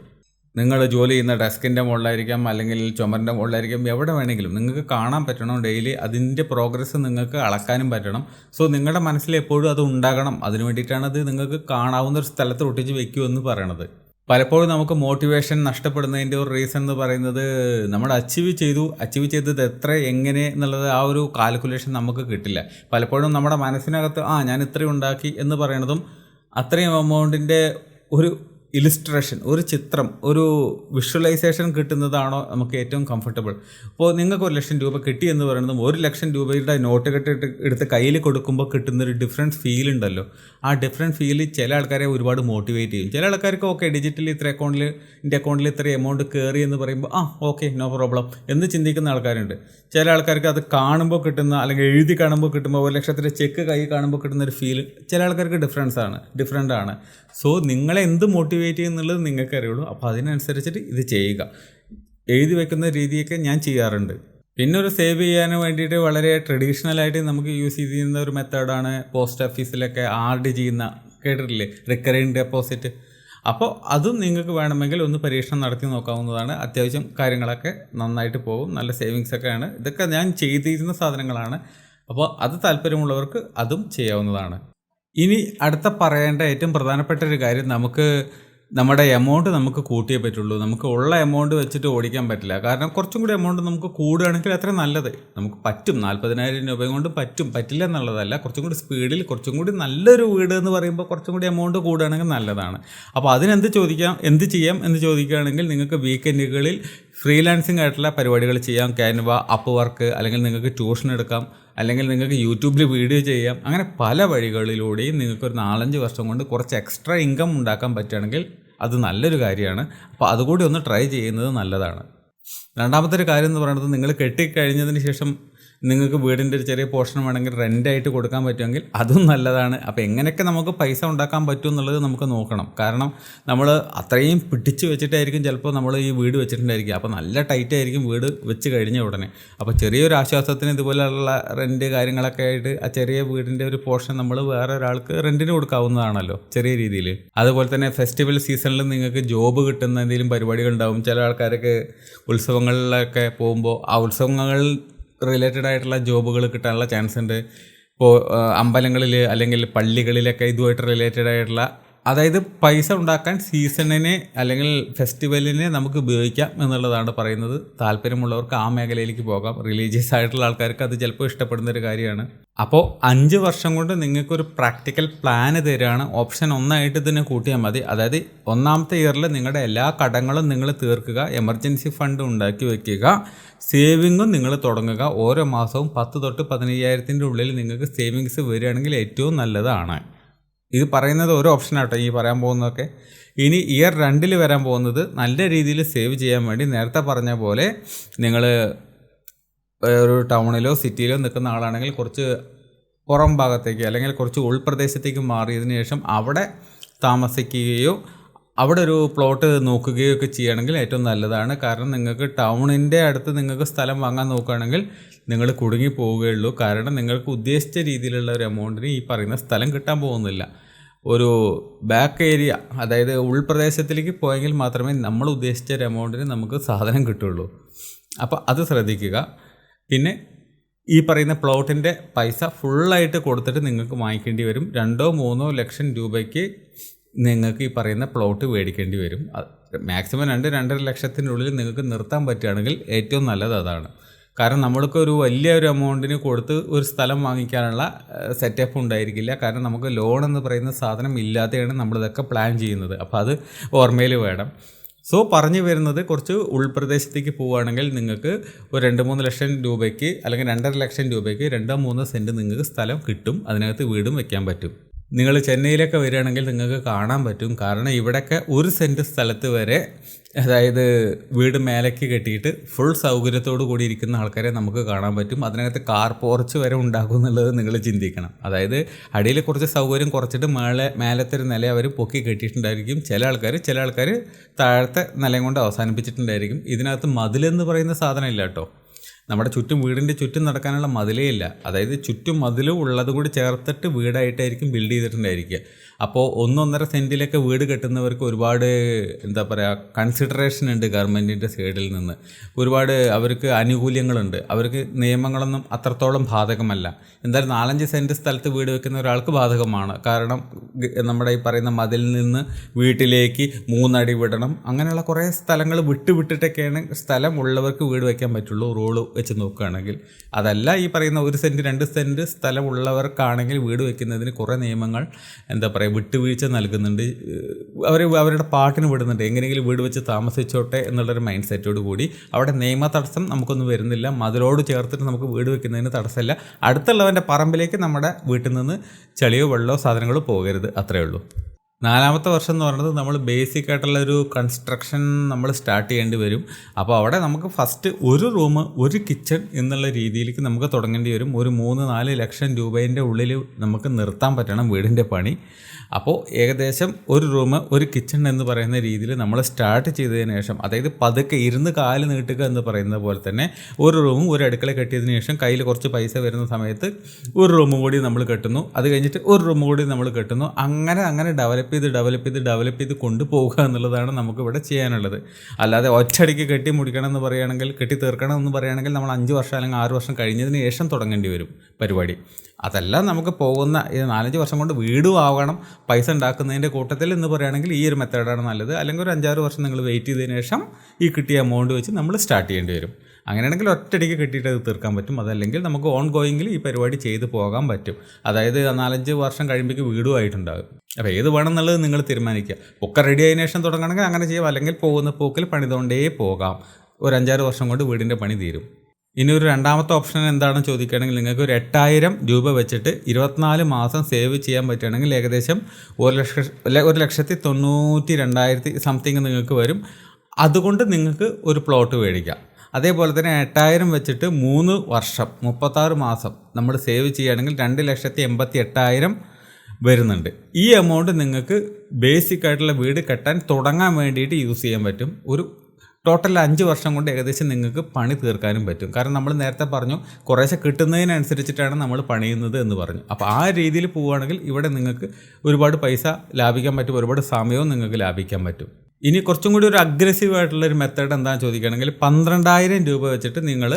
നിങ്ങൾ ജോലി ചെയ്യുന്ന ഡെസ്കിന്റെ മുകളിലായിരിക്കാം അല്ലെങ്കിൽ ചുമരിന്റെ മുകളിലായിരിക്കാം എവിടെ വേണമെങ്കിലും നിങ്ങൾക്ക് കാണാൻ പറ്റണം ഡെയിലി. അതിന്റെ പ്രോഗ്രസ് നിങ്ങൾക്ക് അളക്കാനും പറ്റണം. സോ നിങ്ങളുടെ മനസ്സിൽ എപ്പോഴും അത് ഉണ്ടാകണം. അതിന് വേണ്ടിയിട്ടാണ് അത് നിങ്ങൾക്ക് കാണാവുന്ന ഒരു സ്ഥലത്ത് ഒട്ടിച്ച് വെക്കൂ എന്ന് പറയണത്. പലപ്പോഴും നമുക്ക് മോട്ടിവേഷൻ നഷ്ടപ്പെടുന്നതിന്റെ ഒരു റീസൺ എന്ന് പറയുന്നത് നമ്മൾ അച്ചീവ് ചെയ്തു. അച്ചീവ് ചെയ്തത് എത്ര എങ്ങനെ എന്നുള്ളത് ആ ഒരു കാൽക്കുലേഷൻ നമുക്ക് കിട്ടില്ല. പലപ്പോഴും നമ്മുടെ മനസ്സിനകത്ത് ആ ഞാൻ ഇത്രയും ഉണ്ടാക്കി എന്ന് പറയണതും അത്രയും എമൗണ്ടിന്റെ ഒരു ഇലിസ്ട്രേഷൻ ഒരു ചിത്രം ഒരു വിഷ്വലൈസേഷൻ കിട്ടുന്നതാണോ നമുക്ക് ഏറ്റവും കംഫർട്ടബിൾ ഇപ്പോൾ നിങ്ങൾക്ക് ഒരു ലക്ഷം രൂപ കിട്ടി എന്ന് പറയുന്നതും ഒരു ലക്ഷം രൂപയുടെ നോട്ട് കെട്ടിട്ട് എടുത്ത് കയ്യിൽ കൊടുക്കുമ്പോൾ കിട്ടുന്നൊരു ഡിഫറെന്റ് ഫീൽ ഉണ്ടല്ലോ. ആ ഡിഫറെന്റ് ഫീൽ ചില ആൾക്കാരെ ഒരുപാട് മോട്ടിവേറ്റ് ചെയ്യും. ചില ആൾക്കാർക്ക് ഓക്കെ ഡിജിറ്റലി ഇത്ര അക്കൗണ്ടിൽ എന്റെ അക്കൗണ്ടിൽ ഇത്ര എമൗണ്ട് കയറി എന്ന് പറയുമ്പോൾ ആ ഓക്കെ നോ പ്രോബ്ലം എന്ന് ചിന്തിക്കുന്ന ആൾക്കാരുണ്ട്. ചില ആൾക്കാർക്ക് അത് കാണുമ്പോൾ കിട്ടുന്ന അല്ലെങ്കിൽ എഴുതി കാണുമ്പോൾ കിട്ടുമ്പോൾ ഒരു ലക്ഷത്തിന്റെ ചെക്ക് കൈ കാണുമ്പോൾ കിട്ടുന്ന ഒരു ഫീൽ ചില ആൾക്കാർക്ക് ഡിഫറൻസ് ആണ് ഡിഫറെന്റ് ആണ്. സോ നിങ്ങളെ എന്ത് മോട്ടിവേറ്റ് ചെയ്യുന്നുള്ളത് നിങ്ങൾക്ക് അറിയുള്ളൂ അപ്പോൾ അതിനനുസരിച്ചിട്ട് ഇത് ചെയ്യുക. എഴുതി വെക്കുന്ന രീതിയൊക്കെ ഞാൻ ചെയ്യാറുണ്ട്. പിന്നെ ഒരു സേവ് ചെയ്യാൻ വേണ്ടിയിട്ട് വളരെ ട്രഡീഷണൽ ആയിട്ട് നമുക്ക് യൂസ് ചെയ്യുന്ന ഒരു മെത്തേഡാണ് പോസ്റ്റ് ഓഫീസിലൊക്കെ ആർ ഡി ചെയ്യുന്ന. കേട്ടിട്ടില്ലേ? റിക്കറിങ് ഡെപ്പോസിറ്റ് അപ്പോൾ അതും നിങ്ങൾക്ക് വേണമെങ്കിൽ ഒന്ന് പരീക്ഷണം നടത്തി നോക്കാവുന്നതാണ്. അത്യാവശ്യം കാര്യങ്ങളൊക്കെ നന്നായിട്ട് പോകും. നല്ല സേവിങ്സ് ഒക്കെയാണ് ഇതൊക്കെ ഞാൻ ചെയ്തിരുന്ന സാധനങ്ങളാണ്. അപ്പോൾ അത് താല്പര്യമുള്ളവർക്ക് അതും ചെയ്യാവുന്നതാണ്. ഇനി അടുത്ത പറയേണ്ട ഏറ്റവും പ്രധാനപ്പെട്ട ഒരു കാര്യം നമുക്ക് നമ്മുടെ എമൗണ്ട് നമുക്ക് കൂട്ടിയേ പറ്റുള്ളൂ. നമുക്ക് ഉള്ള എമൗണ്ട് വെച്ചിട്ട് ഓടിക്കാൻ പറ്റില്ല. കാരണം കുറച്ചും കൂടി എമൗണ്ട് നമുക്ക് കൂടുകയാണെങ്കിൽ അത്ര നല്ലത്. നമുക്ക് പറ്റും. നാൽപ്പതിനായിരം രൂപ കൊണ്ട് പറ്റും. പറ്റില്ല എന്നുള്ളതല്ല. കുറച്ചും കൂടി സ്പീഡിൽ കുറച്ചും കൂടി നല്ലൊരു വീട് എന്ന് പറയുമ്പോൾ കുറച്ചും കൂടി എമൗണ്ട് കൂടുകയാണെങ്കിൽ നല്ലതാണ്. അപ്പോൾ അതിനെന്ത് ചോദിക്കാം? എന്ത് ചെയ്യാം എന്ന് ചോദിക്കുകയാണെങ്കിൽ നിങ്ങൾക്ക് വീക്കെൻഡുകളിൽ ഫ്രീലാൻസിങ് ആയിട്ടുള്ള പരിപാടികൾ ചെയ്യാം. ക്യാൻവ അപ്പ് വർക്ക് അല്ലെങ്കിൽ നിങ്ങൾക്ക് ട്യൂഷൻ എടുക്കാം. അല്ലെങ്കിൽ നിങ്ങൾക്ക് യൂട്യൂബിൽ വീഡിയോ ചെയ്യാം. അങ്ങനെ പല വഴികളിലൂടെയും നിങ്ങൾക്ക് ഒരു നാലഞ്ച് വർഷം കൊണ്ട് കുറച്ച് എക്സ്ട്രാ ഇൻകം ഉണ്ടാക്കാൻ പറ്റുകയാണെങ്കിൽ അത് നല്ലൊരു കാര്യമാണ്. അപ്പോൾ അതുകൂടി ഒന്ന് ട്രൈ ചെയ്യുന്നത് നല്ലതാണ്. രണ്ടാമത്തെ ഒരു കാര്യം എന്ന് പറയുന്നത് നിങ്ങൾ കെട്ടിക്കഴിഞ്ഞതിന് ശേഷം നിങ്ങൾക്ക് വീടിന്റെ ഒരു ചെറിയ പോർഷൻ വേണമെങ്കിൽ റെന്റായിട്ട് കൊടുക്കാൻ പറ്റുമെങ്കിൽ അതും നല്ലതാണ്. അപ്പോൾ എങ്ങനെയൊക്കെ നമുക്ക് പൈസ ഉണ്ടാക്കാൻ പറ്റും എന്നുള്ളത് നമുക്ക് നോക്കണം. കാരണം നമ്മൾ അത്രയും പിടിച്ച് വെച്ചിട്ടായിരിക്കും ചിലപ്പോൾ നമ്മൾ ഈ വീട് വെച്ചിട്ടുണ്ടായിരിക്കും അപ്പോൾ നല്ല ടൈറ്റ് ആയിരിക്കും വീട് വെച്ച് കഴിഞ്ഞ ഉടനെ. അപ്പോൾ ചെറിയൊരു ആശ്വാസത്തിന് ഇതുപോലെയുള്ള റെന്റ് കാര്യങ്ങളൊക്കെ ആയിട്ട് ആ ചെറിയ വീടിന്റെ ഒരു പോർഷൻ നമ്മൾ വേറെ ഒരാൾക്ക് റെന്റിന് കൊടുക്കാവുന്നതാണല്ലോ ചെറിയ രീതിയിൽ. അതുപോലെ തന്നെ ഫെസ്റ്റിവൽ സീസണിൽ നിങ്ങൾക്ക് ജോബ് കിട്ടുന്ന എന്തെങ്കിലും പരിപാടികൾ ഉണ്ടാവും. ചില ആൾക്കാരൊക്കെ ഉത്സവങ്ങളിലൊക്കെ പോകുമ്പോൾ ആ ഉത്സവങ്ങൾ റിലേറ്റഡ് ആയിട്ടുള്ള ജോബുകൾ കിട്ടാനുള്ള ചാൻസ് ഉണ്ട്. ഇപ്പോൾ അമ്പലങ്ങളിൽ അല്ലെങ്കിൽ പള്ളികളിലൊക്കെ ഇതുമായിട്ട് റിലേറ്റഡ് ആയിട്ടുള്ള അതായത് പൈസ ഉണ്ടാക്കാൻ സീസണിനെ അല്ലെങ്കിൽ ഫെസ്റ്റിവലിനെ നമുക്ക് ഉപയോഗിക്കാം എന്നുള്ളതാണ് പറയുന്നത്. താല്പര്യമുള്ളവർക്ക് ആ മേഖലയിലേക്ക് പോകാം. റിലീജിയസ് ആയിട്ടുള്ള ആൾക്കാർക്ക് അത് ചിലപ്പോൾ ഇഷ്ടപ്പെടുന്ന ഒരു കാര്യമാണ്. അപ്പോൾ അഞ്ച് വർഷം കൊണ്ട് നിങ്ങൾക്കൊരു പ്രാക്ടിക്കൽ പ്ലാന് തരികയാണ് ഓപ്ഷൻ ഒന്നായിട്ട് ഇതിനെ കൂട്ടിയാൽ മതി. അതായത് ഒന്നാമത്തെ ഇയറിൽ നിങ്ങളുടെ എല്ലാ കടങ്ങളും നിങ്ങൾ തീർക്കുക. എമർജൻസി ഫണ്ട് ഉണ്ടാക്കി വെക്കുക. സേവിങ്ങും നിങ്ങൾ തുടങ്ങുക. ഓരോ മാസവും പത്ത് തൊട്ട് പതിനയ്യായിരത്തിന്റെ ഉള്ളിൽ നിങ്ങൾക്ക് സേവിങ്സ് വരികയാണെങ്കിൽ ഏറ്റവും നല്ലതാണ്. ഇത് പറയുന്നത് ഒരു ഓപ്ഷനാട്ടോ ഈ പറയാൻ പോകുന്നതൊക്കെ. ഇനി ഇയർ രണ്ടിൽ വരാൻ പോകുന്നത് നല്ല രീതിയിൽ സേവ് ചെയ്യാൻ വേണ്ടി നേരത്തെ പറഞ്ഞ പോലെ നിങ്ങൾ ഒരു ടൗണിലോ സിറ്റിയിലോ നിൽക്കുന്ന ആളാണെങ്കിൽ കുറച്ച് പുറം ഭാഗത്തേക്ക് അല്ലെങ്കിൽ കുറച്ച് ഉൾപ്രദേശത്തേക്ക് മാറിയതിന് ശേഷം അവിടെ താമസിക്കുകയോ അവിടെ ഒരു പ്ലോട്ട് നോക്കുകയോ ഒക്കെ ചെയ്യുകയാണെങ്കിൽ ഏറ്റവും നല്ലതാണ്. കാരണം നിങ്ങൾക്ക് ടൗണിന്റെ അടുത്ത് നിങ്ങൾക്ക് സ്ഥലം വാങ്ങാൻ നോക്കുകയാണെങ്കിൽ നിങ്ങൾ കുടുങ്ങി പോവുകയുള്ളൂ കാരണം നിങ്ങൾക്ക് ഉദ്ദേശിച്ച രീതിയിലുള്ള ഒരു എമൗണ്ടിന് ഈ പറയുന്ന സ്ഥലം കിട്ടാൻ പോകുന്നില്ല. ഒരു ബാക്ക് ഏരിയ അതായത് ഉൾപ്രദേശത്തിലേക്ക് പോയെങ്കിൽ മാത്രമേ നമ്മൾ ഉദ്ദേശിച്ച ഒരു എമൗണ്ടിന് നമുക്ക് സാധനം കിട്ടുള്ളൂ. അപ്പോൾ അത് ശ്രദ്ധിക്കുക. പിന്നെ ഈ പറയുന്ന പ്ലോട്ടിന്റെ പൈസ ഫുള്ളായിട്ട് കൊടുത്തിട്ട് നിങ്ങൾക്ക് വാങ്ങിക്കേണ്ടി വരും. രണ്ടോ മൂന്നോ ലക്ഷം രൂപയ്ക്ക് നിങ്ങൾക്ക് ഈ പറയുന്ന പ്ലോട്ട് മേടിക്കേണ്ടി വരും. മാക്സിമം രണ്ട് രണ്ടര ലക്ഷത്തിനുള്ളിൽ നിങ്ങൾക്ക് നിർത്താൻ പറ്റുകയാണെങ്കിൽ ഏറ്റവും നല്ലത് അതാണ്. കാരണം നമ്മൾക്ക് ഒരു വലിയ ഒരു എമൗണ്ടിന് കൊടുത്ത് ഒരു സ്ഥലം വാങ്ങിക്കാനുള്ള സെറ്റപ്പ് ഉണ്ടായിരിക്കില്ല. കാരണം നമുക്ക് ലോൺ എന്ന് പറയുന്ന സാധനം ഇല്ലാതെയാണ് നമ്മളിതൊക്കെ പ്ലാൻ ചെയ്യുന്നത്. അപ്പോൾ അത് ഓർമ്മയിൽ വേണം. സോ പറഞ്ഞു വരുന്നത് കുറച്ച് ഉൾപ്രദേശത്തേക്ക് പോവുകയാണെങ്കിൽ നിങ്ങൾക്ക് ഒരു രണ്ട് മൂന്ന് ലക്ഷം രൂപയ്ക്ക് അല്ലെങ്കിൽ രണ്ടര ലക്ഷം രൂപയ്ക്ക് രണ്ടോ മൂന്നോ സെന്റ് നിങ്ങൾക്ക് സ്ഥലം കിട്ടും. അതിനകത്ത് വീടും വെക്കാൻ പറ്റും. നിങ്ങൾ ചെന്നൈയിലൊക്കെ വരികയാണെങ്കിൽ നിങ്ങൾക്ക് കാണാൻ പറ്റും. കാരണം ഇവിടെയൊക്കെ ഒരു സെന്റ് സ്ഥലത്ത് വരെ അതായത് വീട് മേലേക്ക് കെട്ടിയിട്ട് ഫുൾ സൗകര്യത്തോടു കൂടി ഇരിക്കുന്ന ആൾക്കാരെ നമുക്ക് കാണാൻ പറ്റും. അതിനകത്ത് കാർ പോർച്ച് വരെ ഉണ്ടാകും എന്നുള്ളത് നിങ്ങൾ ചിന്തിക്കണം. അതായത് അടിയിൽ കുറച്ച് സൗകര്യം കുറച്ചിട്ട് മേളെ മേലത്തെ ഒരു നില അവർ പൊക്കി കെട്ടിയിട്ടുണ്ടായിരിക്കും. ചില ആൾക്കാർ ചില ആൾക്കാർ താഴത്തെ നിലയും കൊണ്ട് അവസാനിപ്പിച്ചിട്ടുണ്ടായിരിക്കും. ഇതിനകത്ത് മതിലെന്ന് പറയുന്ന സാധനം ഇല്ല കേട്ടോ. നമ്മുടെ ചുറ്റും വീടിന്റെ ചുറ്റും നടക്കാനുള്ള മതിലേ ഇല്ല. അതായത് ചുറ്റും മതിലും ഉള്ളതും കൂടി ചേർത്തിട്ട് വീടായിട്ടായിരിക്കും ബിൽഡ് ചെയ്തിട്ടുണ്ടായിരിക്കുക. അപ്പോൾ ഒന്നൊന്നര സെന്റിലൊക്കെ വീട് കെട്ടുന്നവർക്ക് ഒരുപാട് എന്താ പറയുക കൺസിഡറേഷൻ ഉണ്ട് ഗവൺമെന്റിന്റെ സൈഡിൽ നിന്ന്. ഒരുപാട് അവർക്ക് ആനുകൂല്യങ്ങളുണ്ട്. അവർക്ക് നിയമങ്ങളൊന്നും അത്രത്തോളം ബാധകമല്ല. എന്തായാലും നാലഞ്ച് സെന്റ് സ്ഥലത്ത് വീട് വെക്കുന്ന ഒരാൾക്ക് ബാധകമാണ്. കാരണം നമ്മുടെ ഈ പറയുന്ന മതിലിൽ നിന്ന് വീട്ടിലേക്ക് മൂന്നടി വിടണം. അങ്ങനെയുള്ള കുറേ സ്ഥലങ്ങൾ വിട്ട് വിട്ടിട്ടൊക്കെയാണ് സ്ഥലം ഉള്ളവർക്ക് വീട് വയ്ക്കാൻ പറ്റുള്ളൂ. റോൾ വെച്ച് നോക്കുകയാണെങ്കിൽ. അതല്ല ഈ പറയുന്ന ഒരു സെന്റ് രണ്ട് സെന്റ് സ്ഥലമുള്ളവർക്കാണെങ്കിൽ വീട് വയ്ക്കുന്നതിന് കുറേ നിയമങ്ങൾ എന്താ പറയുക വിട്ടുവീഴ്ച നൽകുന്നുണ്ട്. അവർ അവരുടെ പാട്ടിന് വിടുന്നുണ്ട്. എങ്ങനെയെങ്കിലും വീട് വെച്ച് താമസിച്ചോട്ടെ എന്നുള്ളൊരു മൈൻഡ് സെറ്റോട് കൂടി. അവിടെ നിയമ തടസ്സം നമുക്കൊന്നും വരുന്നില്ല. മതിലോട് ചേർത്തിട്ട് നമുക്ക് വീട് വെക്കുന്നതിന് തടസ്സമില്ല. അടുത്തുള്ളവന്റെ പറമ്പിലേക്ക് നമ്മുടെ വീട്ടിൽ നിന്ന് ചെളിയോ വെള്ളമോ സാധനങ്ങളോ പോകരുത്. അത്രയേ ഉള്ളൂ. നാലാമത്തെ വർഷം എന്ന് പറയുന്നത് നമ്മൾ ബേസിക് ആയിട്ടുള്ള ഒരു കൺസ്ട്രക്ഷൻ നമ്മൾ സ്റ്റാർട്ട് ചെയ്യേണ്ടി വരും. അപ്പോൾ അവിടെ നമുക്ക് ഫസ്റ്റ് ഒരു റൂം ഒരു കിച്ചൺ എന്നുള്ള രീതിയിലേക്ക് നമുക്ക് തുടങ്ങേണ്ടി വരും. ഒരു മൂന്ന് നാല് ലക്ഷം രൂപേന്റെ ഉള്ളിൽ നമുക്ക് നിർത്താൻ പറ്റണം വീടിന്റെ പണി. അപ്പോൾ ഏകദേശം ഒരു റൂം ഒരു കിച്ചൺ എന്ന് പറയുന്ന രീതിയിൽ നമ്മൾ സ്റ്റാർട്ട് ചെയ്തതിന് ശേഷം അതായത് പതുക്കെ ഇരുന്ന് കാൽ നീട്ടുക എന്ന് പറയുന്ന പോലെ തന്നെ ഒരു റൂമും ഒരു അടുക്കള കെട്ടിയതിന് ശേഷം കയ്യിൽ കുറച്ച് പൈസ വരുന്ന സമയത്ത് ഒരു റൂം കൂടി നമ്മൾ കെട്ടുന്നു. അത് കഴിഞ്ഞിട്ട് ഒരു റൂം കൂടി നമ്മൾ കെട്ടുന്നു. അങ്ങനെ അങ്ങനെ ഡെവലപ്പ് ചെയ്ത് ഡെവലപ്പ് ചെയ്ത് ഡെവലപ്പ് ചെയ്ത് കൊണ്ടുപോകുക എന്നുള്ളതാണ് നമുക്ക് ഇവിടെ ചെയ്യാനുള്ളത്. അല്ലാതെ ഒറ്റയടിക്ക് കെട്ടി മുടിക്കണം എന്ന് പറയുകയാണെങ്കിൽ കെട്ടി തീർക്കണം എന്ന് പറയുകയാണെങ്കിൽ നമ്മൾ അഞ്ച് വർഷം അല്ലെങ്കിൽ ആറ് വർഷം കഴിഞ്ഞതിന് ശേഷം തുടങ്ങേണ്ടി വരും പരിപാടി. അതെല്ലാം നമുക്ക് പോകുന്ന ഈ നാലഞ്ച് വർഷം കൊണ്ട് വീടും ആവണം. പൈസ ഉണ്ടാക്കുന്നതിന്റെ കൂട്ടത്തിൽ എന്ന് പറയുകയാണെങ്കിൽ ഈ ഒരു മെത്തേഡാണ് നല്ലത്. അല്ലെങ്കിൽ ഒരു അഞ്ചാറ് വർഷം നിങ്ങൾ വെയിറ്റ് ചെയ്തതിന് ശേഷം ഈ കിട്ടിയ എമൗണ്ട് വെച്ച് നമ്മൾ സ്റ്റാർട്ട് ചെയ്യേണ്ടി വരും. അങ്ങനെയാണെങ്കിൽ ഒറ്റയടിക്ക് കിട്ടിയിട്ട് അത് തീർക്കാൻ പറ്റും. അതല്ലെങ്കിൽ നമുക്ക് ഓൺ ഗോയിങ്ങിൽ ഈ പരിപാടി ചെയ്ത് പോകാൻ പറ്റും. അതായത് നാലഞ്ച് വർഷം കഴിയുമ്പോഴേക്ക് വീടും ആയിട്ടുണ്ടാകും. അപ്പോൾ ഏത് വേണം എന്നുള്ളത് നിങ്ങൾ തീരുമാനിക്കുക. ഒക്കെ റെഡി ആയതിനു ശേഷം തുടങ്ങണമെങ്കിൽ അങ്ങനെ ചെയ്യാം. അല്ലെങ്കിൽ പോകുന്ന പോക്കിൽ പണിതുകൊണ്ടേ പോകാം. ഒരു അഞ്ചാറ് വർഷം കൊണ്ട് വീടിന്റെ പണി തീരും. ഇനി ഒരു രണ്ടാമത്തെ ഓപ്ഷൻ എന്താണെന്ന് ചോദിക്കുകയാണെങ്കിൽ നിങ്ങൾക്ക് ഒരു എട്ടായിരം രൂപ വെച്ചിട്ട് ഇരുപത്തിനാല് മാസം സേവ് ചെയ്യാൻ പറ്റുകയാണെങ്കിൽ ഏകദേശം ഒരു ലക്ഷം ഒരു ലക്ഷത്തി തൊണ്ണൂറ്റി രണ്ടായിരത്തി സംതിങ് നിങ്ങൾക്ക് വരും. അതുകൊണ്ട് നിങ്ങൾക്ക് ഒരു പ്ലോട്ട് മേടിക്കാം. അതേപോലെ തന്നെ എട്ടായിരം വെച്ചിട്ട് മൂന്ന് വർഷം മുപ്പത്താറ് മാസം നമ്മൾ സേവ് ചെയ്യുകയാണെങ്കിൽ രണ്ട് ലക്ഷത്തി എൺപത്തി എട്ടായിരം വരുന്നുണ്ട്. ഈ എമൗണ്ട് നിങ്ങൾക്ക് ബേസിക് ആയിട്ടുള്ള വീട് കെട്ടാൻ തുടങ്ങാൻ വേണ്ടിയിട്ട് യൂസ് ചെയ്യാൻ പറ്റും. ഒരു ടോട്ടൽ അഞ്ച് വർഷം കൊണ്ട് ഏകദേശം നിങ്ങൾക്ക് പണി തീർക്കാനും പറ്റും. കാരണം നമ്മൾ നേരത്തെ പറഞ്ഞു കുറേശ്ശെ കിട്ടുന്നതിനനുസരിച്ചിട്ടാണ് നമ്മൾ പണിയുന്നത് എന്ന് പറഞ്ഞു. അപ്പോൾ ആ രീതിയിൽ പോവുകയാണെങ്കിൽ ഇവിടെ നിങ്ങൾക്ക് ഒരുപാട് പൈസ ലാഭിക്കാൻ പറ്റും ഒരുപാട് സമയവും നിങ്ങൾക്ക് ലാഭിക്കാൻ പറ്റും. ഇനി കുറച്ചും കൂടി ഒരു അഗ്രസീവ് ആയിട്ടുള്ള ഒരു മെത്തേഡ് എന്താണെന്ന് ചോദിക്കുകയാണെങ്കിൽ പന്ത്രണ്ടായിരം രൂപ വെച്ചിട്ട് നിങ്ങൾ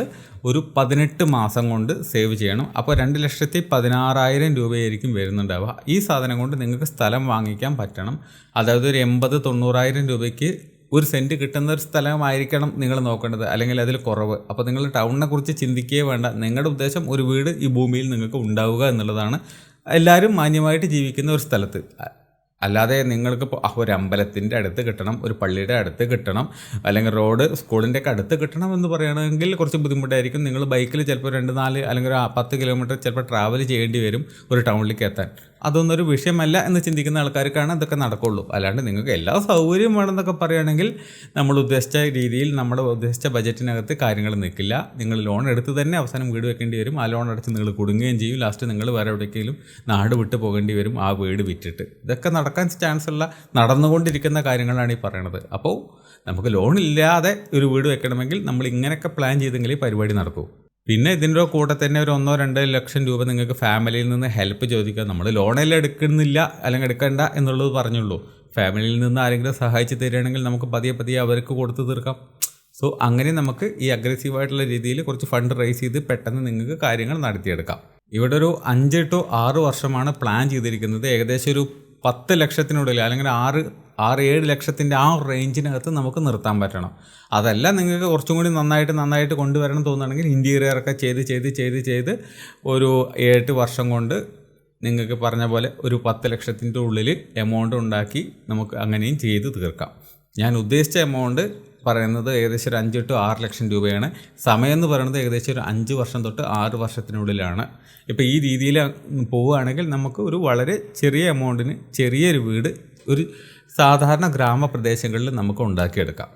ഒരു പതിനെട്ട് മാസം കൊണ്ട് സേവ് ചെയ്യണം. അപ്പോൾ രണ്ട് ലക്ഷത്തി പതിനാറായിരം രൂപയായിരിക്കും വരുന്നുണ്ടാവുക. ഈ സാധനം കൊണ്ട് നിങ്ങൾക്ക് സ്ഥലം വാങ്ങിക്കാൻ പറ്റണം. അതായത് ഒരു എൺപത് തൊണ്ണൂറായിരം രൂപയ്ക്ക് ഒരു സെന്റ് കിട്ടുന്ന ഒരു സ്ഥലമായിരിക്കണം നിങ്ങൾ നോക്കേണ്ടത് അല്ലെങ്കിൽ അതിൽ കുറവ്. അപ്പോൾ നിങ്ങൾ ടൗണിനെ കുറിച്ച് ചിന്തിക്കുകയേ വേണ്ട. നിങ്ങളുടെ ഉദ്ദേശം ഒരു വീട് ഈ ഭൂമിയിൽ നിങ്ങൾക്ക് ഉണ്ടാവുക എന്നുള്ളതാണ്. എല്ലാവരും മാന്യമായിട്ട് ജീവിക്കുന്ന ഒരു സ്ഥലത്ത്. അല്ലാതെ നിങ്ങൾക്ക് ഇപ്പോൾ ഒരു അമ്പലത്തിന്റെ അടുത്ത് കിട്ടണം ഒരു പള്ളിയുടെ അടുത്ത് കിട്ടണം അല്ലെങ്കിൽ റോഡ് സ്കൂളിന്റെ ഒക്കെ അടുത്ത് കിട്ടണം എന്ന് പറയുകയാണെങ്കിൽ കുറച്ച് ബുദ്ധിമുട്ടായിരിക്കും. നിങ്ങൾ ബൈക്കിൽ ചിലപ്പോൾ രണ്ട് നാല് അല്ലെങ്കിൽ ഒരു പത്ത് കിലോമീറ്റർ ചിലപ്പോൾ ട്രാവൽ ചെയ്യേണ്ടി വരും ഒരു ടൗണിലേക്ക് എത്താൻ. അതൊന്നും ഒരു വിഷയമല്ല എന്ന് ചിന്തിക്കുന്ന ആൾക്കാർക്കാണ് ഇതൊക്കെ നടക്കുള്ളൂ. അല്ലാണ്ട് നിങ്ങൾക്ക് എല്ലാ സൗകര്യവും വേണമെന്നൊക്കെ പറയുകയാണെങ്കിൽ നമ്മൾ ഉദ്ദേശിച്ച രീതിയിൽ നമ്മുടെ ഉദ്ദേശിച്ച ബജറ്റിനകത്ത് കാര്യങ്ങൾ നിൽക്കില്ല. നിങ്ങൾ ലോൺ എടുത്ത് തന്നെ അവസാനം വീട് വെക്കേണ്ടി വരും. ആ ലോൺ അടച്ച് നിങ്ങൾ കുടുങ്ങുകയും ചെയ്യും. ലാസ്റ്റ് നിങ്ങൾ വേറെ എവിടേക്കെങ്കിലും നാട് വിട്ട് പോകേണ്ടി വരും ആ വീട് വിറ്റിട്ട്. ഇതൊക്കെ നടക്കാൻ ചാൻസ് ഉള്ള നടന്നുകൊണ്ടിരിക്കുന്ന കാര്യങ്ങളാണ് ഈ പറയണത്. അപ്പോൾ നമുക്ക് ലോൺ ഇല്ലാതെ ഒരു വീട് വെക്കണമെങ്കിൽ നമ്മൾ ഇങ്ങനെയൊക്കെ പ്ലാൻ ചെയ്തെങ്കിൽ പരിപാടി നടക്കൂ. പിന്നെ ഇതിന്റെ കൂടെ തന്നെ ഒരു ഒന്നോ രണ്ടോ ലക്ഷം രൂപ നിങ്ങൾക്ക് ഫാമിലിയിൽ നിന്ന് ഹെൽപ്പ് ചോദിക്കാം നമ്മൾ ലോണെല്ലാം എടുക്കുന്നില്ല അല്ലെങ്കിൽ എടുക്കണ്ട എന്നുള്ളത് പറഞ്ഞുള്ളൂ. ഫാമിലിയിൽ നിന്ന് ആരെങ്കിലും സഹായിച്ച് തരികയാണെങ്കിൽ നമുക്ക് പതിയെ പതിയെ അവർക്ക് കൊടുത്തു തീർക്കാം. സോ അങ്ങനെ നമുക്ക് ഈ അഗ്രസീവായിട്ടുള്ള രീതിയിൽ കുറച്ച് ഫണ്ട് റേസ് ചെയ്ത് പെട്ടെന്ന് നിങ്ങൾക്ക് കാര്യങ്ങൾ നടത്തിയെടുക്കാം. ഇവിടെ ഒരു അഞ്ച് ടു ആറ് വർഷമാണ് പ്ലാൻ ചെയ്തിരിക്കുന്നത്. ഏകദേശം ഒരു പത്ത് ലക്ഷത്തിനുള്ളിൽ അല്ലെങ്കിൽ ആറ് ആറ് ഏഴ് ലക്ഷത്തിന്റെ ആ റേഞ്ചിനകത്ത് നമുക്ക് നിർത്താൻ പറ്റണം. അതല്ല നിങ്ങൾക്ക് കുറച്ചും കൂടി നന്നായിട്ട് നന്നായിട്ട് കൊണ്ടുവരണം തോന്നുകയാണെങ്കിൽ ഇന്റീരിയർ ഒക്കെ ചെയ്ത് ചെയ്ത് ചെയ്ത് ചെയ്ത് ഒരു ഏഴ് വർഷം കൊണ്ട് നിങ്ങൾക്ക് പറഞ്ഞ പോലെ ഒരു പത്ത് ലക്ഷത്തിന്റെ ഉള്ളിൽ എമൗണ്ട് ഉണ്ടാക്കി നമുക്ക് അങ്ങനെയും ചെയ്ത് തീർക്കാം. ഞാൻ ഉദ്ദേശിച്ച എമൗണ്ട് പറയുന്നത് ഏകദേശം ഒരു അഞ്ച് ടു ആറ് ലക്ഷം രൂപയാണ്. സമയം എന്ന് പറയുന്നത് ഏകദേശം ഒരു അഞ്ച് വർഷം തൊട്ട് ആറ് വർഷത്തിനുള്ളിലാണ്. ഇപ്പോൾ ഈ രീതിയിൽ പോവുകയാണെങ്കിൽ നമുക്ക് ഒരു വളരെ ചെറിയ എമൗണ്ടിന് ചെറിയൊരു വീട് ഒരു സാധാരണ ഗ്രാമപ്രദേശങ്ങളിൽ നമുക്ക് ഉണ്ടാക്കിയെടുക്കാം.